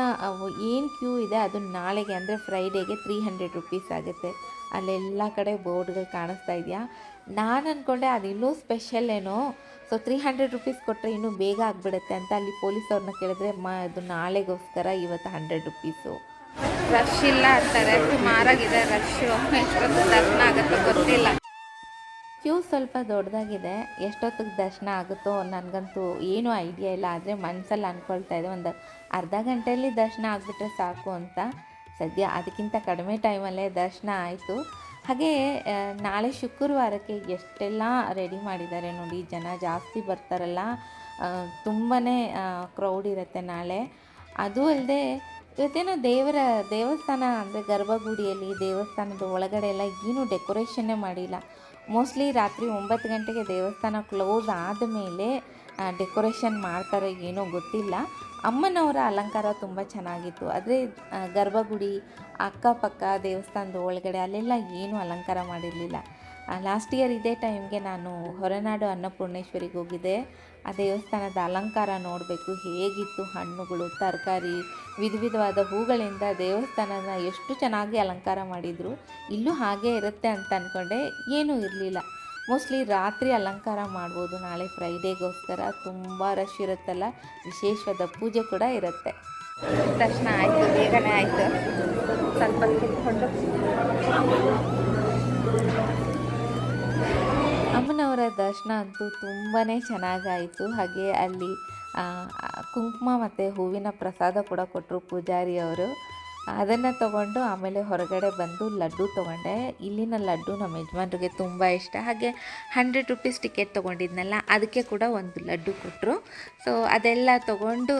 ಏನು ಕ್ಯೂ ಇದೆ ಅದು ನಾಳೆಗೆ, ಅಂದರೆ ಫ್ರೈಡೇಗೆ ತ್ರೀ ಹಂಡ್ರೆಡ್ ರುಪೀಸ್ ಆಗುತ್ತೆ. ಅಲ್ಲೆಲ್ಲ ಕಡೆ ಬೋರ್ಡ್ಗಳು ಕಾಣಿಸ್ತಾ ಇದೆಯಾ? ನಾನು ಅಂದ್ಕೊಂಡೆ ಅದು ಇನ್ನೂ ಸ್ಪೆಷಲ್ ಏನೋ. ಸೊ ತ್ರೀ ಹಂಡ್ರೆಡ್ ರುಪೀಸ್ ಕೊಟ್ಟರೆ ಇನ್ನೂ ಬೇಗ ಆಗಿಬಿಡುತ್ತೆ ಅಂತ ಅಲ್ಲಿ ಪೊಲೀಸ್ ಅವ್ರನ್ನ ಕೇಳಿದ್ರೆ, ಮ ಅದು ನಾಳೆಗೋಸ್ಕರ ಇವತ್ತು ಹಂಡ್ರೆಡ್ ರುಪೀಸು ರಶ್ ಇಲ್ಲ ಅಂತಾರೆ. ಸುಮಾರಾಗಿದೆ ರಶ್ಶು ಎಷ್ಟೊತ್ತು ದರ್ಶನ ಆಗುತ್ತೋ ಗೊತ್ತಿಲ್ಲ. ಕ್ಯೂ ಸ್ವಲ್ಪ ದೊಡ್ಡದಾಗಿದೆ, ಎಷ್ಟೊತ್ತಿಗೆ ದರ್ಶನ ಆಗುತ್ತೋ ನನಗಂತೂ ಏನೂ ಐಡಿಯಾ ಇಲ್ಲ. ಆದರೆ ಮನಸ್ಸಲ್ಲಿ ಅಂದ್ಕೊಳ್ತಾ ಇದೆ, ಒಂದು ಅರ್ಧ ಗಂಟೆಯಲ್ಲಿ ದರ್ಶನ ಆಗಿಬಿಟ್ರೆ ಸಾಕು ಅಂತ. ಸದ್ಯ ಅದಕ್ಕಿಂತ ಕಡಿಮೆ ಟೈಮಲ್ಲೇ ದರ್ಶನ ಆಯಿತು. ಹಾಗೆ ನಾಳೆ ಶುಕ್ರವಾರಕ್ಕೆ ಎಷ್ಟೆಲ್ಲ ರೆಡಿ ಮಾಡಿದ್ದಾರೆ ನೋಡಿ, ಜನ ಜಾಸ್ತಿ ಬರ್ತಾರಲ್ಲ ತುಂಬಾ ಕ್ರೌಡ್ ಇರುತ್ತೆ ನಾಳೆ. ಅದು ಅಲ್ಲದೆ ಇವತ್ತೇನೋ ದೇವರ, ದೇವಸ್ಥಾನ ಅಂದರೆ ಗರ್ಭಗುಡಿಯಲ್ಲಿ ದೇವಸ್ಥಾನದ ಒಳಗಡೆ ಎಲ್ಲ ಏನೂ ಡೆಕೋರೇಷನ್ನೇ ಮಾಡಿಲ್ಲ. ಮೋಸ್ಟ್ಲಿ ರಾತ್ರಿ ಒಂಬತ್ತು ಗಂಟೆಗೆ ದೇವಸ್ಥಾನ ಕ್ಲೋಸ್ ಆದಮೇಲೆ ಡೆಕೋರೇಷನ್ ಮಾಡ್ತಾರೆ ಏನೋ ಗೊತ್ತಿಲ್ಲ. ಅಮ್ಮನವರ ಅಲಂಕಾರ ತುಂಬ ಚೆನ್ನಾಗಿತ್ತು. ಆದರೆ ಗರ್ಭಗುಡಿ, ಅಕ್ಕಪಕ್ಕ ದೇವಸ್ಥಾನದ ಒಳಗಡೆ ಅಲ್ಲೆಲ್ಲ ಏನೂ ಅಲಂಕಾರ ಮಾಡಿರಲಿಲ್ಲ. ಲಾಸ್ಟ್ ಇಯರ್ ಇದೇ ಟೈಮ್ಗೆ ನಾನು ಹೊರನಾಡು ಅನ್ನಪೂರ್ಣೇಶ್ವರಿಗೆ ಹೋಗಿದ್ದೆ. ಆ ದೇವಸ್ಥಾನದ ಅಲಂಕಾರ ನೋಡಬೇಕು, ಹೇಗಿತ್ತು ಹಣ್ಣುಗಳು, ತರಕಾರಿ, ವಿಧ ವಿಧವಾದ ಹೂಗಳಿಂದ ದೇವಸ್ಥಾನನ ಎಷ್ಟು ಚೆನ್ನಾಗಿ ಅಲಂಕಾರ ಮಾಡಿದರು. ಇಲ್ಲೂ ಹಾಗೆ ಇರುತ್ತೆ ಅಂತ ಅಂದ್ಕೊಂಡೆ ಏನೂ ಇರಲಿಲ್ಲ. ಮೋಸ್ಟ್ಲಿ ರಾತ್ರಿ ಅಲಂಕಾರ ಮಾಡ್ಬೋದು, ನಾಳೆ ಫ್ರೈಡೇಗೋಸ್ಕರ ತುಂಬ ರಶ್ ಇರುತ್ತಲ್ಲ, ವಿಶೇಷವಾದ ಪೂಜೆ ಕೂಡ ಇರುತ್ತೆ. ದರ್ಶನ ಆಯಿತು, ಬೇಗನೆ ಆಯಿತು. ಸ್ವಲ್ಪ ತಿಳ್ಕೊಂಡು ಅಮ್ಮನವರ ದರ್ಶನ ಅಂತೂ ತುಂಬಾ ಚೆನ್ನಾಗಾಯಿತು. ಹಾಗೆ ಅಲ್ಲಿ ಕುಂಕುಮ ಮತ್ತು ಹೂವಿನ ಪ್ರಸಾದ ಕೂಡ ಕೊಟ್ಟರು ಪೂಜಾರಿಯವರು. ಅದನ್ನು ತಗೊಂಡು ಆಮೇಲೆ ಹೊರಗಡೆ ಬಂದು ಲಡ್ಡು ತೊಗೊಂಡೆ. ಇಲ್ಲಿನ ಲಡ್ಡು ನಮ್ಮ ಯಜಮಾನ್ರಿಗೆ ತುಂಬ ಇಷ್ಟ. ಹಾಗೆ ಹಂಡ್ರೆಡ್ ರುಪೀಸ್ ಟಿಕೆಟ್ ತೊಗೊಂಡಿದ್ನಲ್ಲ, ಅದಕ್ಕೆ ಕೂಡ ಒಂದು ಲಡ್ಡು ಕೊಟ್ಟರು ಸೊ ಅದೆಲ್ಲ ತೊಗೊಂಡು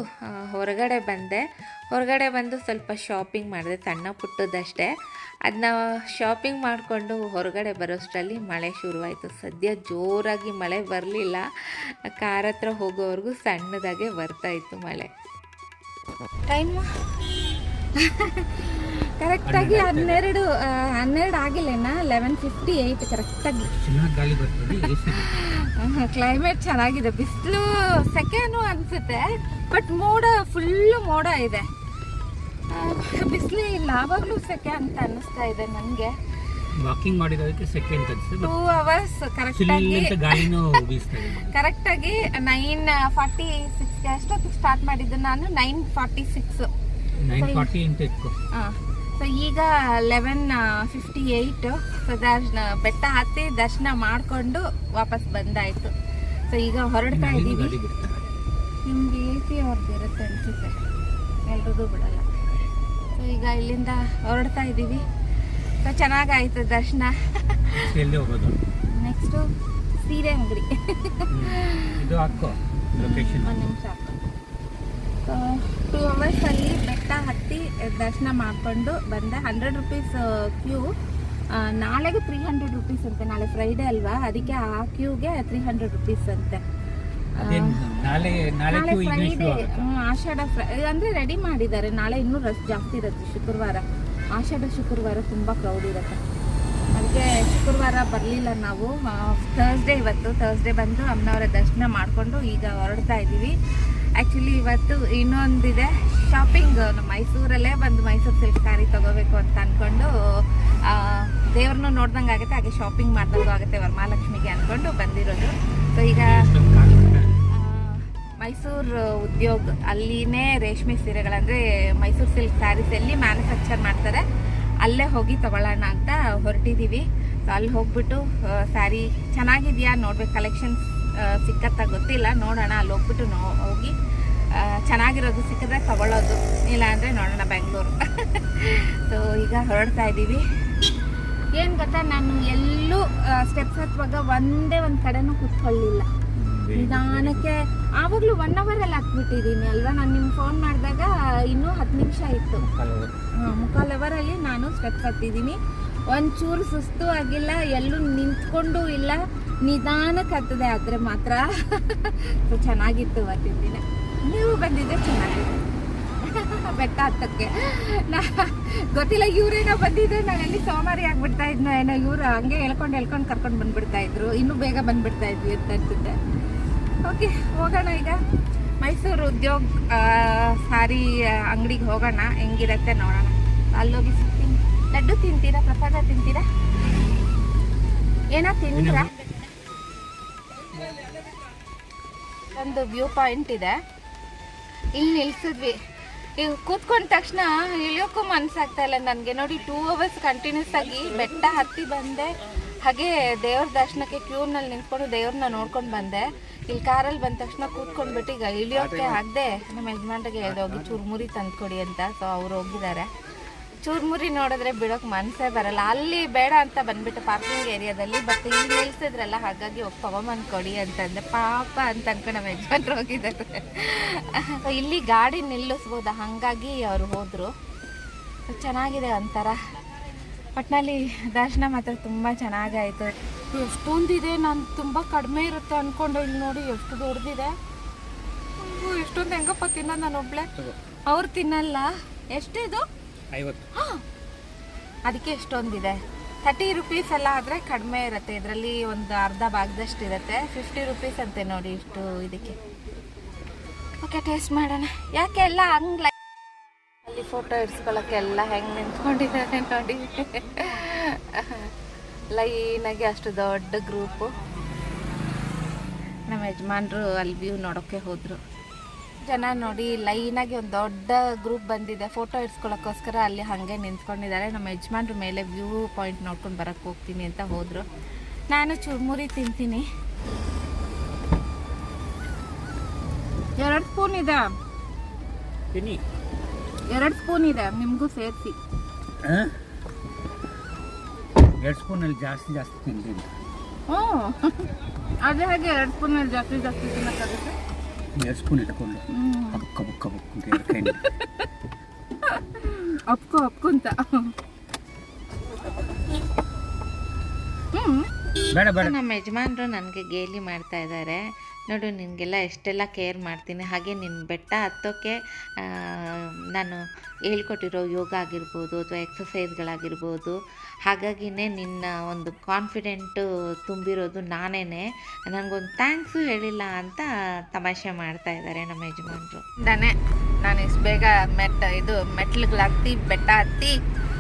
ಹೊರಗಡೆ ಬಂದೆ. ಹೊರಗಡೆ ಬಂದು ಸ್ವಲ್ಪ ಶಾಪಿಂಗ್ ಮಾಡಿದೆ, ಸಣ್ಣ ಪುಟ್ಟದಷ್ಟೇ. ಅದನ್ನ ಶಾಪಿಂಗ್ ಮಾಡಿಕೊಂಡು ಹೊರಗಡೆ ಬರೋಷ್ಟರಲ್ಲಿ ಮಳೆ ಶುರುವಾಯಿತು. ಸದ್ಯ ಜೋರಾಗಿ ಮಳೆ ಬರಲಿಲ್ಲ. ಕಾರ್ ಹತ್ರ ಹೋಗೋವರೆಗೂ ಸಣ್ಣದಾಗೆ ಬರ್ತಾಯಿತ್ತು ಮಳೆ. ಟೈಮ್ ಕರೆಕ್ಟಾಗಿ ಹನ್ನೆರಡು ಹನ್ನೆರಡು ಆಗಿಲ್ಲೇನಾ ಲೆವೆನ್ ಫಿಫ್ಟಿ ಏಯ್ಟ್ ಕರೆಕ್ಟಾಗಿ ಕ್ಲೈಮೇಟ್ ಚೆನ್ನಾಗಿದೆ. ಬಿಸಿಲು ಸೆಕೆನು ಅನಿಸುತ್ತೆ ಬಟ್ ಮೋಡ ಫುಲ್ಲು ಮೋಡ ಇದೆ. ಬಿಸಿಲೇ ಇಲ್ಲ. ಆವಾಗಲೂ ಸೆಕೆ ಅಂತ ಅನ್ನಿಸ್ತಾ ಇದೆ ನನಗೆ. ವಾಕಿಂಗ್ ಮಾಡಿರೋದಕ್ಕೆ ಸೆಕೆಂಡ್ ಅನ್ಸುತ್ತೆ ಟೂ ಅವರ್ಸ್ ಕರೆಕ್ಟಾಗಿ ಕರೆಕ್ಟಾಗಿ ನೈನ್ ಫಾರ್ಟಿ ಸಿಕ್ಸ್ಗೆ ಅಷ್ಟೊತ್ತಿಗೆ ಸ್ಟಾರ್ಟ್ ಮಾಡಿದ್ದು ನಾನು nine forty six nine forty ಅಂತ ಇಟ್ಕೊ ಸೊ ಈಗ ಲೆವೆನ್ ಫಿಫ್ಟಿ ಏಯ್ಟ್ ಸೊ ದರ್ಶನ ಬೆಟ್ಟ ಹತ್ತಿ ದರ್ಶನ ಮಾಡಿಕೊಂಡು ವಾಪಸ್ ಬಂದಾಯ್ತು. ಸೊ ಈಗ ಹೊರಡ್ತಾ ಇದ್ದೀವಿ. ನಿಮ್ಗೆ ಎ ಸಿ ಅವ್ರದ್ದು ಇರುತ್ತೆ ಅನಿಸುತ್ತೆ. ಎಲ್ರಿಗೂ ಬಿಡಲ್ಲ. ಸೊ ಈಗ ಇಲ್ಲಿಂದ ಹೊರಡ್ತಾ ಇದ್ದೀವಿ. ಸೊ ಚೆನ್ನಾಗಾಯ್ತು ದರ್ಶನ. ನೆಕ್ಸ್ಟು ಸೀರೆ ಅಂಗಡಿ. ಇದು ಹಾಕೋ ಲೊಕೇಶನ್ ಒಂದು ನಿಮಿಷ ಟೂ ಅವರ್ಸಲ್ಲಿ ಬೆಟ್ಟ ಹತ್ತಿ ದರ್ಶನ ಮಾಡಿಕೊಂಡು ಬಂದೆ ಹಂಡ್ರೆಡ್ ರುಪೀಸ್ ಕ್ಯೂ ನಾಳೆಗೆ ತ್ರೀ ಹಂಡ್ರೆಡ್ ರುಪೀಸ್ ಅಂತೆ ನಾಳೆ ಫ್ರೈಡೇ ಅಲ್ವಾ? ಅದಕ್ಕೆ ಆ ಕ್ಯೂಗೆ ತ್ರೀ ಹಂಡ್ರೆಡ್ ರುಪೀಸ್ ಅಂತೆ. ನಾಳೆ ಫ್ರೈಡೇ ಆಷಾಢ ಫ್ರೈ ಅಂದರೆ ರೆಡಿ ಮಾಡಿದ್ದಾರೆ. ನಾಳೆ ಇನ್ನೂ ರಶ್ ಜಾಸ್ತಿ ಇರುತ್ತೆ ಶುಕ್ರವಾರ. ಆಷಾಢ ಶುಕ್ರವಾರ ತುಂಬ ಕ್ರೌಡ್ ಇರುತ್ತೆ. ಅದಕ್ಕೆ ಶುಕ್ರವಾರ ಬರಲಿಲ್ಲ ನಾವು. ಥರ್ಸ್ಡೇ ಇವತ್ತು ಥರ್ಸ್ಡೇ ಬಂದು ಅಮ್ಮನವರ ದರ್ಶನ ಮಾಡಿಕೊಂಡು ಈಗ ಹೊರಡ್ತಾ ಇದ್ದೀವಿ. ಆ್ಯಕ್ಚುಲಿ ಇವತ್ತು ಇನ್ನೊಂದಿದೆ ಶಾಪಿಂಗ್ ನಮ್ಮ ಮೈಸೂರಲ್ಲೇ ಬಂದು ಮೈಸೂರು ಸಿಲ್ಕ್ ಸ್ಯಾರಿ ತೊಗೋಬೇಕು ಅಂತ ಅಂದ್ಕೊಂಡು ದೇವ್ರನ್ನೂ ನೋಡ್ದಂಗೆ ಆಗುತ್ತೆ, ಹಾಗೆ ಶಾಪಿಂಗ್ ಮಾಡ್ದಂಗೂ ಆಗುತ್ತೆ ವರಮಹಾಲಕ್ಷ್ಮಿಗೆ ಅಂದ್ಕೊಂಡು ಬಂದಿರೋದು. ಸೊ ಈಗ? ಮೈಸೂರು ಉದ್ಯೋಗ, ಅಲ್ಲಿನೇ ರೇಷ್ಮೆ ಸೀರೆಗಳಂದರೆ ಮೈಸೂರು ಸಿಲ್ಕ್ ಸ್ಯಾರೀಸ್ ಎಲ್ಲಿ ಮ್ಯಾನುಫ್ಯಾಕ್ಚರ್ ಮಾಡ್ತಾರೆ. ಅಲ್ಲೇ ಹೋಗಿ ತೊಗೊಳ್ಳೋಣ ಅಂತ ಹೊರಟಿದ್ದೀವಿ ಸೊ ಅಲ್ಲಿ ಹೋಗ್ಬಿಟ್ಟು ಸ್ಯಾರಿ ಚೆನ್ನಾಗಿದೆಯಾ ನೋಡ್ಬೇಕು ಕಲೆಕ್ಷನ್ಸ್ ಸಿಕ್ಕತ್ತಾ ಗೊತ್ತಿಲ್ಲ. ನೋಡೋಣ ಅಲ್ಲಿ ಹೋಗ್ಬಿಟ್ಟು ನೋ ಹೋಗಿ ಚೆನ್ನಾಗಿರೋದು ಸಿಕ್ಕಿದ್ರೆ ತಗೊಳ್ಳೋದು. ಇಲ್ಲ ಅಂದರೆ ನೋಡೋಣ ಬೆಂಗಳೂರು. ಸೊ ಈಗ ಹೊರಡ್ತಾ ಇದ್ದೀವಿ. ಏನು ಗೊತ್ತಾ? ನಾನು ಎಲ್ಲೂ ಸ್ಟೆಪ್ಸ್ ಹತ್ತುವಾಗ ಒಂದೇ ಒಂದು ಕಡೆನೂ ಕೂತ್ಕೊಳ್ಳಿಲ್ಲ. ನಿಧಾನಕ್ಕೆ ಆವಾಗಲೂ ಒನ್ ಅವರಲ್ಲಿ ಹಾಕ್ಬಿಟ್ಟಿದ್ದೀನಿ ಅಲ್ವಾ? ನಾನು ನಿಮ್ಗೆ ಫೋನ್ ಮಾಡಿದಾಗ ಇನ್ನೂ ಹತ್ತು ನಿಮಿಷ ಇತ್ತು. ಮುಕ್ಕಾಲ್ ಅವರಲ್ಲಿ ನಾನು ಸ್ಟೆಪ್ಸ್ ಹತ್ತಿದ್ದೀನಿ. ಒಂಚೂರು ಸುಸ್ತು ಆಗಿಲ್ಲ ಎಲ್ಲೂ ನಿಂತ್ಕೊಂಡು ಇಲ್ಲ. ನಿಧಾನಕ್ಕೆ ಹತ್ತದೆ ಆದರೆ ಮಾತ್ರ. ಚೆನ್ನಾಗಿತ್ತು ಅವತ್ತಿನ ದಿನ. ನೀವು ಬಂದಿದ್ದೆ ಚೆನ್ನಾಗಿತ್ತು. ಬೆಟ್ಟ ಹತ್ತಕ್ಕೆ. ನಾ ಗೊತ್ತಿಲ್ಲ, ಇವರೇನೋ ಬಂದಿದ್ದೆ ನಾನು ಎಲ್ಲಿ ಸೋಮಾರಿ ಆಗ್ಬಿಡ್ತಾ ಇದ್ನೋ ಏನೋ, ಇವರು ಹಂಗೆ ಹೇಳ್ಕೊಂಡು ಹೇಳ್ಕೊಂಡು ಕರ್ಕೊಂಡು ಬಂದ್ಬಿಡ್ತಾ ಇದ್ರು. ಇನ್ನೂ ಬೇಗ ಬಂದ್ಬಿಡ್ತಾ ಇದ್ವಿ ಅಂತ ಅನ್ಸುತ್ತೆ. ಓಕೆ ಹೋಗೋಣ ಈಗ. ಮೈಸೂರು ಉದ್ಯೋಗ ಸಾರಿ ಅಂಗಡಿಗೆ ಹೋಗೋಣ. ಹೆಂಗಿರತ್ತೆ ನೋಡೋಣ. ಅಲ್ಲೋಗಿ ಸಿಗ್ತೀನಿ ಲಡ್ಡು ತಿಂತೀರಾ, ಪ್ರಸಾದ ತಿಂತೀರಾ? ಏನೋ ತಿಂತೀರಾ? ಒಂದು ವ್ಯೂ ಪಾಯಿಂಟ್ ಇದೆ. ಇಲ್ಲಿ ನಿಲ್ಸಿದ್ವಿ. ಈಗ ಕೂತ್ಕೊಂಡ ತಕ್ಷಣ ಇಳಿಯೋಕ್ಕೂ ಮನ್ಸಾಗ್ತಾ ಇಲ್ಲ ನನಗೆ. ನೋಡಿ ಟೂ ಅವರ್ಸ್ ಕಂಟಿನ್ಯೂಸ್ ಆಗಿ ಬೆಟ್ಟ ಹತ್ತಿ ಬಂದೆ. ಹಾಗೆ ದೇವ್ರ ದರ್ಶನಕ್ಕೆ ಕ್ಯೂನಲ್ಲಿ ನಿಂತ್ಕೊಂಡು ದೇವ್ರನ್ನ ನೋಡ್ಕೊಂಡು ಬಂದೆ. ಇಲ್ಲಿ ಕಾರಲ್ಲಿ ಬಂದ ತಕ್ಷಣ ಕೂತ್ಕೊಂಡ್ಬಿಟ್ಟು ಈಗ ಇಳಿಯೋಕ್ಕೆ ಆಗದೆ ನಮ್ಮ ಯಜಮಾನ್ರಿಗೆ ಹೋಗಿ ಚುರುಮುರಿ ತಂದ್ಕೊಡಿ ಅಂತ. ಸೊ ಅವ್ರು ಹೋಗಿದ್ದಾರೆ. ಚೂರ್ಮುರಿ ನೋಡಿದ್ರೆ ಬಿಡೋಕೆ ಮನಸ್ಸೇ ಬರಲ್ಲ. ಅಲ್ಲಿ ಬೇಡ ಅಂತ ಬಂದ್ಬಿಟ್ಟು ಪಾರ್ಕಿಂಗ್ ಏರಿಯಾದಲ್ಲಿ ಬಟ್ ಇಲ್ಲಿ ನಿಲ್ಸಿದ್ರಲ್ಲ ಹಾಗಾಗಿ ಹೋಗಿ ತಗೊಂಬಂದು ಕೊಡಿ ಅಂತಂದೆ ಪಾಪ ಅಂತ ಅನ್ಕೊಂಡು ನಮ್ಮ ಯಜಮಾನ್ರು ಹೋಗಿದ್ದಾರೆ. ಇಲ್ಲಿ ಗಾಡಿ ನಿಲ್ಲಿಸ್ಬೋದ? ಹಾಗಾಗಿ ಅವರು ಹೋದರು. ಚೆನ್ನಾಗಿದೆ ಒಂಥರ. ಒಟ್ಟಿನಲ್ಲಿ ದರ್ಶನ ಮಾತ್ರ ತುಂಬ ಚೆನ್ನಾಗಾಯಿತು ಎಷ್ಟೊಂದಿದೆ ನಾನು ತುಂಬ ಕಡಿಮೆ ಇರುತ್ತೆ ಅಂದ್ಕೊಂಡು ಇಲ್ಲಿ ನೋಡಿ ಎಷ್ಟು ದೊಡ್ಡದಿದೆ ಎಷ್ಟೊಂದು ಹೆಂಗಪ್ಪ ತಿನ್ನ ನಾನು ಒಬ್ಳೆ ಅವ್ರು ತಿನ್ನಲ್ಲ. ಎಷ್ಟಿದು? ಅದಕ್ಕೆ ಎಷ್ಟೊಂದಿದೆ? ತರ್ಟಿ ರುಪೀಸ್ ಎಲ್ಲ ಆದರೆ ಕಡಿಮೆ ಇರುತ್ತೆ. ಇದರಲ್ಲಿ ಒಂದು ಅರ್ಧ ಭಾಗದಷ್ಟು ಇರುತ್ತೆ ಫಿಫ್ಟಿ ರುಪೀಸ್ ಅಂತೆ ನೋಡಿ ಇಷ್ಟು ಇದಕ್ಕೆ. ಓಕೆ ಟೇಸ್ಟ್ ಮಾಡೋಣ. ಯಾಕೆ ಎಲ್ಲ ಹಂಗ್ ಅಲ್ಲಿ ಫೋಟೋ ಇಡ್ಸ್ಕೊಳಕ್ಕೆ ಎಲ್ಲ ಹೆಂಗೆ ನಿಂತ್ಕೊಂಡಿದ್ದಾರೆ ನೋಡಿ. ಲೈನಾಗಿ ಅಷ್ಟು ದೊಡ್ಡ ಗ್ರೂಪು ನಮ್ಮ ಯಜಮಾನ್ರು ಅಲ್ಲಿ ವ್ಯೂ ನೋಡೋಕ್ಕೆ ಹೋದರು. ಜನ ನೋಡಿ ಲೈನಾಗಿ ಒಂದು ದೊಡ್ಡ ಗ್ರೂಪ್ ಬಂದಿದೆ. ಫೋಟೋ ಇಡ್ಸ್ಕೊಳ್ಳೋಕ್ಕೋಸ್ಕರ ಅಲ್ಲಿ ಹಾಗೆ ನಿಂತ್ಕೊಂಡಿದ್ದಾರೆ. ನಮ್ಮ ಯಜಮಾನ್ರ ಮೇಲೆ ವ್ಯೂ ಪಾಯಿಂಟ್ ನೋಡ್ಕೊಂಡು ಬರೋಕ್ಕೆ ಹೋಗ್ತೀನಿ ಅಂತ ಹೋದರು. ನಾನು ಚುರ್ಮುರಿ ತಿಂತೀನಿ. ಎರಡು ಸ್ಪೂನ್ ಇದೆ. ತಿನ್ನಿ. ಎರಡು ಸ್ಪೂನ್ ಇದೆ. ನಿಮಗೂ ಸೇರಿಸಿ. ಎರಡು ಸ್ಪೂನಲ್ಲಿ ಜಾಸ್ತಿ ಜಾಸ್ತಿ ತಿಂತೀನಿ. ಹ್ಞೂ ಅದೇ ಹಾಗೆ ಎರಡು ಸ್ಪೂನಲ್ಲಿ ಜಾಸ್ತಿ ಜಾಸ್ತಿ ತಿನ್ನೋಕ್ಕಾಗುತ್ತೆ. ಸ್ಪೂನ್ ಇಟ್ಕೊಂಡು ಬುಕ್ಕ ಬುಕ್ಕ ಬುಕ್ಕ ಅಂತ ಕೈಯಿಂದ ಅಪ್ಕೊ ಬೇಡ ಬೇಡ ನಮ್ಮ ಯಜಮಾನರು ನನಗೆ ಗೇಲಿ ಮಾಡ್ತಾ ಇದ್ದಾರೆ ನೋಡು, ನಿನಗೆಲ್ಲ ಎಷ್ಟೆಲ್ಲ ಕೇರ್ ಮಾಡ್ತೀನಿ. ಹಾಗೆ ನಿನ್ನ ಬೆಟ್ಟ ಹತ್ತೋಕ್ಕೆ ನಾನು ಹೇಳ್ಕೊಟ್ಟಿರೋ ಯೋಗ ಆಗಿರ್ಬೋದು ಅಥವಾ ಎಕ್ಸಸೈಸ್ಗಳಾಗಿರ್ಬೋದು ಹಾಗಾಗಿನೇ ನಿನ್ನ ಒಂದು ಕಾನ್ಫಿಡೆಂಟು ತುಂಬಿರೋದು ನಾನೇ ನನಗೊಂದು ಥ್ಯಾಂಕ್ಸು ಹೇಳಿಲ್ಲ ಅಂತ ತಮಾಷೆ ಮಾಡ್ತಾ ಇದ್ದಾರೆ ನಮ್ಮ ಯಜಮಾನರು. ನಾನೇ ನಾನು ಇಷ್ಟು ಬೇಗ ಮೆಟ್ಟ ಇದು ಮೆಟ್ಲುಗಳು ಹತ್ತಿ, ಬೆಟ್ಟ ಹತ್ತಿ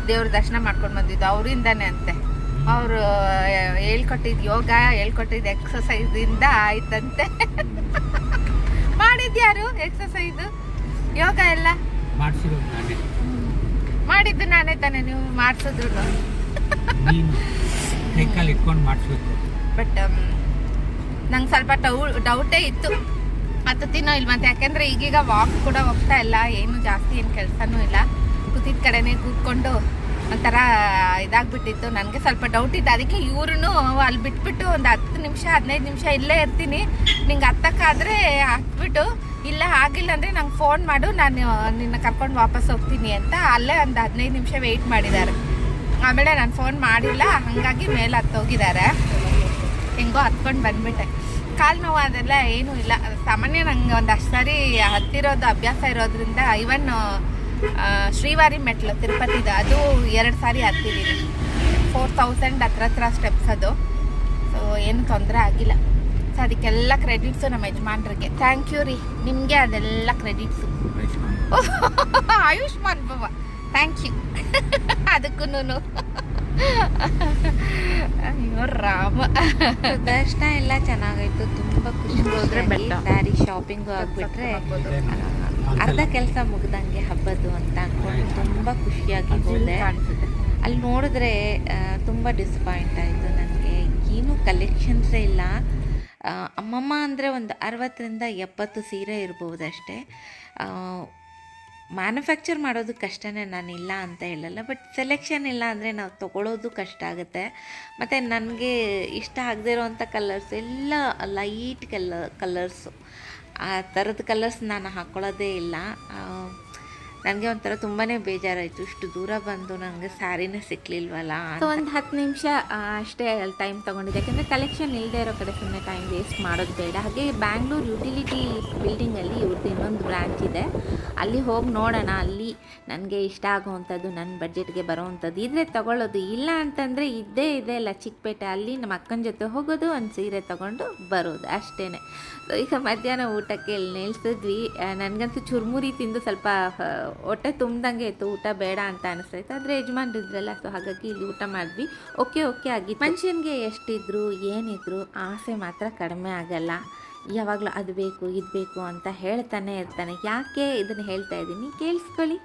ದೇವ್ರ ದರ್ಶನ ಮಾಡ್ಕೊಂಡು ಬಂದಿದ್ದು ಅವರಿಂದನೇ ಅಂತೆ. ಅವರು ಹೇಳ್ಕೊಟ್ಟಿದ್ದು ಯೋಗ ಹೇಳ್ಕೊಟ್ಟಿದ್ದು ಎಕ್ಸಸೈಸಿಂದ ಆಯ್ತಂತೆ. ಮಾಡಿದ್ಯಾರು ಎಕ್ಸಸೈಸು ಯೋಗ ಎಲ್ಲ? ಮಾಡಿದ್ದು ನಾನೇ ತಾನೆ ನೀವು ಮಾಡಿಸಿದ್ರು. ಬಟ್ ನಂಗೆ ಸ್ವಲ್ಪ ಡೌ ಡೌಟೇ ಇತ್ತು. ಹತ್ತುತ್ತೀನೋ ಮತ್ತೆ ಯಾಕೆಂದರೆ ಈಗೀಗ ವಾಕ್ ಕೂಡ ಹೋಗ್ತಾ ಇಲ್ಲ. ಏನು ಜಾಸ್ತಿ ಏನು ಕೆಲಸನೂ ಇಲ್ಲ. ಕೂತಿದ್ದ ಕಡೆನೇ ಕೂತ್ಕೊಂಡು ಒಂಥರ ಇದಾಗ್ಬಿಟ್ಟಿತ್ತು. ನನಗೆ ಸ್ವಲ್ಪ ಡೌಟ್ ಇತ್ತು. ಅದಕ್ಕೆ ಇವ್ರೂ ಅಲ್ಲಿ ಬಿಟ್ಬಿಟ್ಟು ಒಂದು ಹತ್ತು ನಿಮಿಷ, ಹದಿನೈದು ನಿಮಿಷ ಇಲ್ಲೇ ಇರ್ತೀನಿ. ನಿಂಗೆ ಹತ್ತಕ್ಕಾದರೆ ಹಾಕ್ಬಿಟ್ಟು, ಇಲ್ಲ ಆಗಿಲ್ಲ ಅಂದರೆ ನಂಗೆ ಫೋನ್ ಮಾಡು, ನಾನು ನಿನ್ನ ಕರ್ಕೊಂಡು ವಾಪಸ್ ಹೋಗ್ತೀನಿ ಅಂತ ಅಲ್ಲೇ ಒಂದು ಹದಿನೈದು ನಿಮಿಷ ವೆಯ್ಟ್ ಮಾಡಿದ್ದಾರೆ ಆಮೇಲೆ ನಾನು ಫೋನ್ ಮಾಡಿಲ್ಲ. ಹಾಗಾಗಿ ಮೇಲೆ ಹತ್ತೋಗಿದ್ದಾರೆ ಹೆಂಗೋ ಹತ್ಕೊಂಡು ಬಂದ್ಬಿಟ್ಟೆ. ಕಾಲು ನೋವು ಅದೆಲ್ಲ ಏನೂ ಇಲ್ಲ. ಸಾಮಾನ್ಯ ನಂಗೆ ಒಂದು ಅಷ್ಟು ಸಾರಿ ಹತ್ತಿರೋದು, ಅಭ್ಯಾಸ ಇರೋದ್ರಿಂದ ಇವನ್ ಶ್ರೀವಾರಿ ಮೆಟ್ಲು ತಿರುಪತಿದು ಅದು ಎರಡು ಸಾರಿ ಹತ್ತಿದ್ದೀನಿ ಫೋರ್ ತೌಸಂಡ್ ಹತ್ರ ಹತ್ರ ಸ್ಟೆಪ್ಸ್ ಅದು. ಸೊ ಏನು ತೊಂದರೆ ಆಗಿಲ್ಲ. ಸೊ ಅದಕ್ಕೆಲ್ಲ ಕ್ರೆಡಿಟ್ಸು ನಮ್ಮ ಯಜಮಾನ್ರಿಗೆ. ಥ್ಯಾಂಕ್ ಯು ರೀ. ನಿಮಗೆ ಅದೆಲ್ಲ credits Ayushman Baba thank you ಅದಕ್ಕೂ ಅಯ್ಯೋ ರಾಮ. ದರ್ಶನ ಎಲ್ಲ ಚೆನ್ನಾಗಾಯ್ತು. ತುಂಬ ಖುಷಿ ಹೋದ್ರೆ ಸ್ಯಾರಿ ಶಾಪಿಂಗು ಆಗಿಬಿಟ್ರೆ. ಅರ್ಧ ಕೆಲಸ ಮುಗ್ದಂಗೆ ಹಬ್ಬದ್ದು ಅಂತ ಅಂದ್ಕೊಂಡು ತುಂಬ ಖುಷಿಯಾಗಿ ಹೋದೆ. ಅಲ್ಲಿ ನೋಡಿದ್ರೆ ತುಂಬ ಡಿಸಪಾಯಿಂಟ್ ಆಯಿತು ನನಗೆ. ಏನೂ ಕಲೆಕ್ಷನ್ಸೇ ಇಲ್ಲ. ಅಮ್ಮಮ್ಮ ಅಂದರೆ ಒಂದು ಅರವತ್ತರಿಂದ ಎಪ್ಪತ್ತು ಸೀರೆ ಇರ್ಬೋದಷ್ಟೇ. ಮ್ಯಾನುಫ್ಯಾಕ್ಚರ್ ಮಾಡೋದು ಕಷ್ಟನೇ ನಾನು ಇಲ್ಲ ಅಂತ ಹೇಳಲ್ಲ ಬಟ್ ಸೆಲೆಕ್ಷನ್ ಇಲ್ಲ ಅಂದರೆ ನಾವು ತೊಗೊಳೋದು ಕಷ್ಟ ಆಗುತ್ತೆ. ಮತ್ತು ನನಗೆ ಇಷ್ಟ ಆಗದೇ ಇರೋವಂಥ ಕಲರ್ಸ್ ಎಲ್ಲ ಲೈಟ್ ಕಲ್ಲ ಕಲರ್ಸು ಆ ಥರದ ಕಲರ್ಸ್ ನಾನು ಹಾಕ್ಕೊಳ್ಳೋದೇ ಇಲ್ಲ. ನನಗೆ ಒಂಥರ ತುಂಬಾ ಬೇಜಾರಾಯಿತು. ಇಷ್ಟು ದೂರ ಬಂದು ನನಗೆ ಸ್ಯಾರಿನೇ ಸಿಕ್ಕಲಿಲ್ವಲ್ಲ ಒಂದು ಹತ್ತು ನಿಮಿಷ ಅಷ್ಟೇ ಟೈಮ್ ತೊಗೊಂಡಿದ್ದೆ. ಯಾಕೆಂದರೆ ಕಲೆಕ್ಷನ್ ಇಲ್ಲದೆ ಇರೋ ಕಡೆ ಸುಮ್ಮನೆ ಟೈಮ್ ವೇಸ್ಟ್ ಮಾಡೋದು ಬೇಡ. ಹಾಗೆ ಬ್ಯಾಂಗ್ಳೂರು ಯುಟಿಲಿಟಿ ಬಿಲ್ಡಿಂಗಲ್ಲಿ ಇವ್ರದ್ದು ಇನ್ನೊಂದು ಬ್ರ್ಯಾಂಚ್ ಇದೆ. ಅಲ್ಲಿ ಹೋಗಿ ನೋಡೋಣ. ಅಲ್ಲಿ ನನಗೆ ಇಷ್ಟ ಆಗುವಂಥದ್ದು ನನ್ನ ಬಜೆಟ್ಗೆ ಬರೋವಂಥದ್ದು. ಇದ್ರೆ ತಗೊಳ್ಳೋದು. ಇಲ್ಲ ಅಂತಂದರೆ ಇದ್ದೇ ಇದೆ ಅಲ್ಲ ಚಿಕ್ಕಪೇಟೆ. ಅಲ್ಲಿ ನಮ್ಮ ಅಕ್ಕನ ಜೊತೆ ಹೋಗೋದು ಒಂದು ಸೀರೆ ತಗೊಂಡು ಬರೋದು. ಅಷ್ಟೇ ಈಗ ಮಧ್ಯಾಹ್ನ ಊಟಕ್ಕೆ ಇಲ್ಲಿ ನಿಲ್ಸಿದ್ವಿ. ಆ, ನನಗಂತೂ ಚುರುಮುರಿ ತಿಂದು ಸ್ವಲ್ಪ ಹೊಟ್ಟೆ ತುಂಬ್ದಂಗೆ ಇತ್ತು, ಊಟ ಬೇಡ ಅಂತ ಅನಿಸ್ತಾಯಿತ್ತು. ಆದರೆ ಯಜಮಾನ್ರು ಇದ್ರಲ್ಲ ಸೊ ಹಾಗಾಗಿ ಇಲ್ಲಿ ಊಟ ಮಾಡಿದ್ವಿ. ಓಕೆ ಓಕೆ ಆಗಿ ಮನುಷ್ಯನಿಗೆ ಎಷ್ಟಿದ್ರು, ಏನಿದ್ರು ಆಸೆ ಮಾತ್ರ ಕಡಿಮೆ ಆಗಲ್ಲ. ಯಾವಾಗಲೂ ಅದು ಬೇಕು, ಇದು ಬೇಕು ಅಂತ ಹೇಳ್ತಾನೆ ಇರ್ತಾನೆ. ಯಾಕೆ ಇದನ್ನು ಹೇಳ್ತಾ ಇದ್ದೀನಿ? ಕೇಳಿಸ್ಕೊಳ್ಳಿ.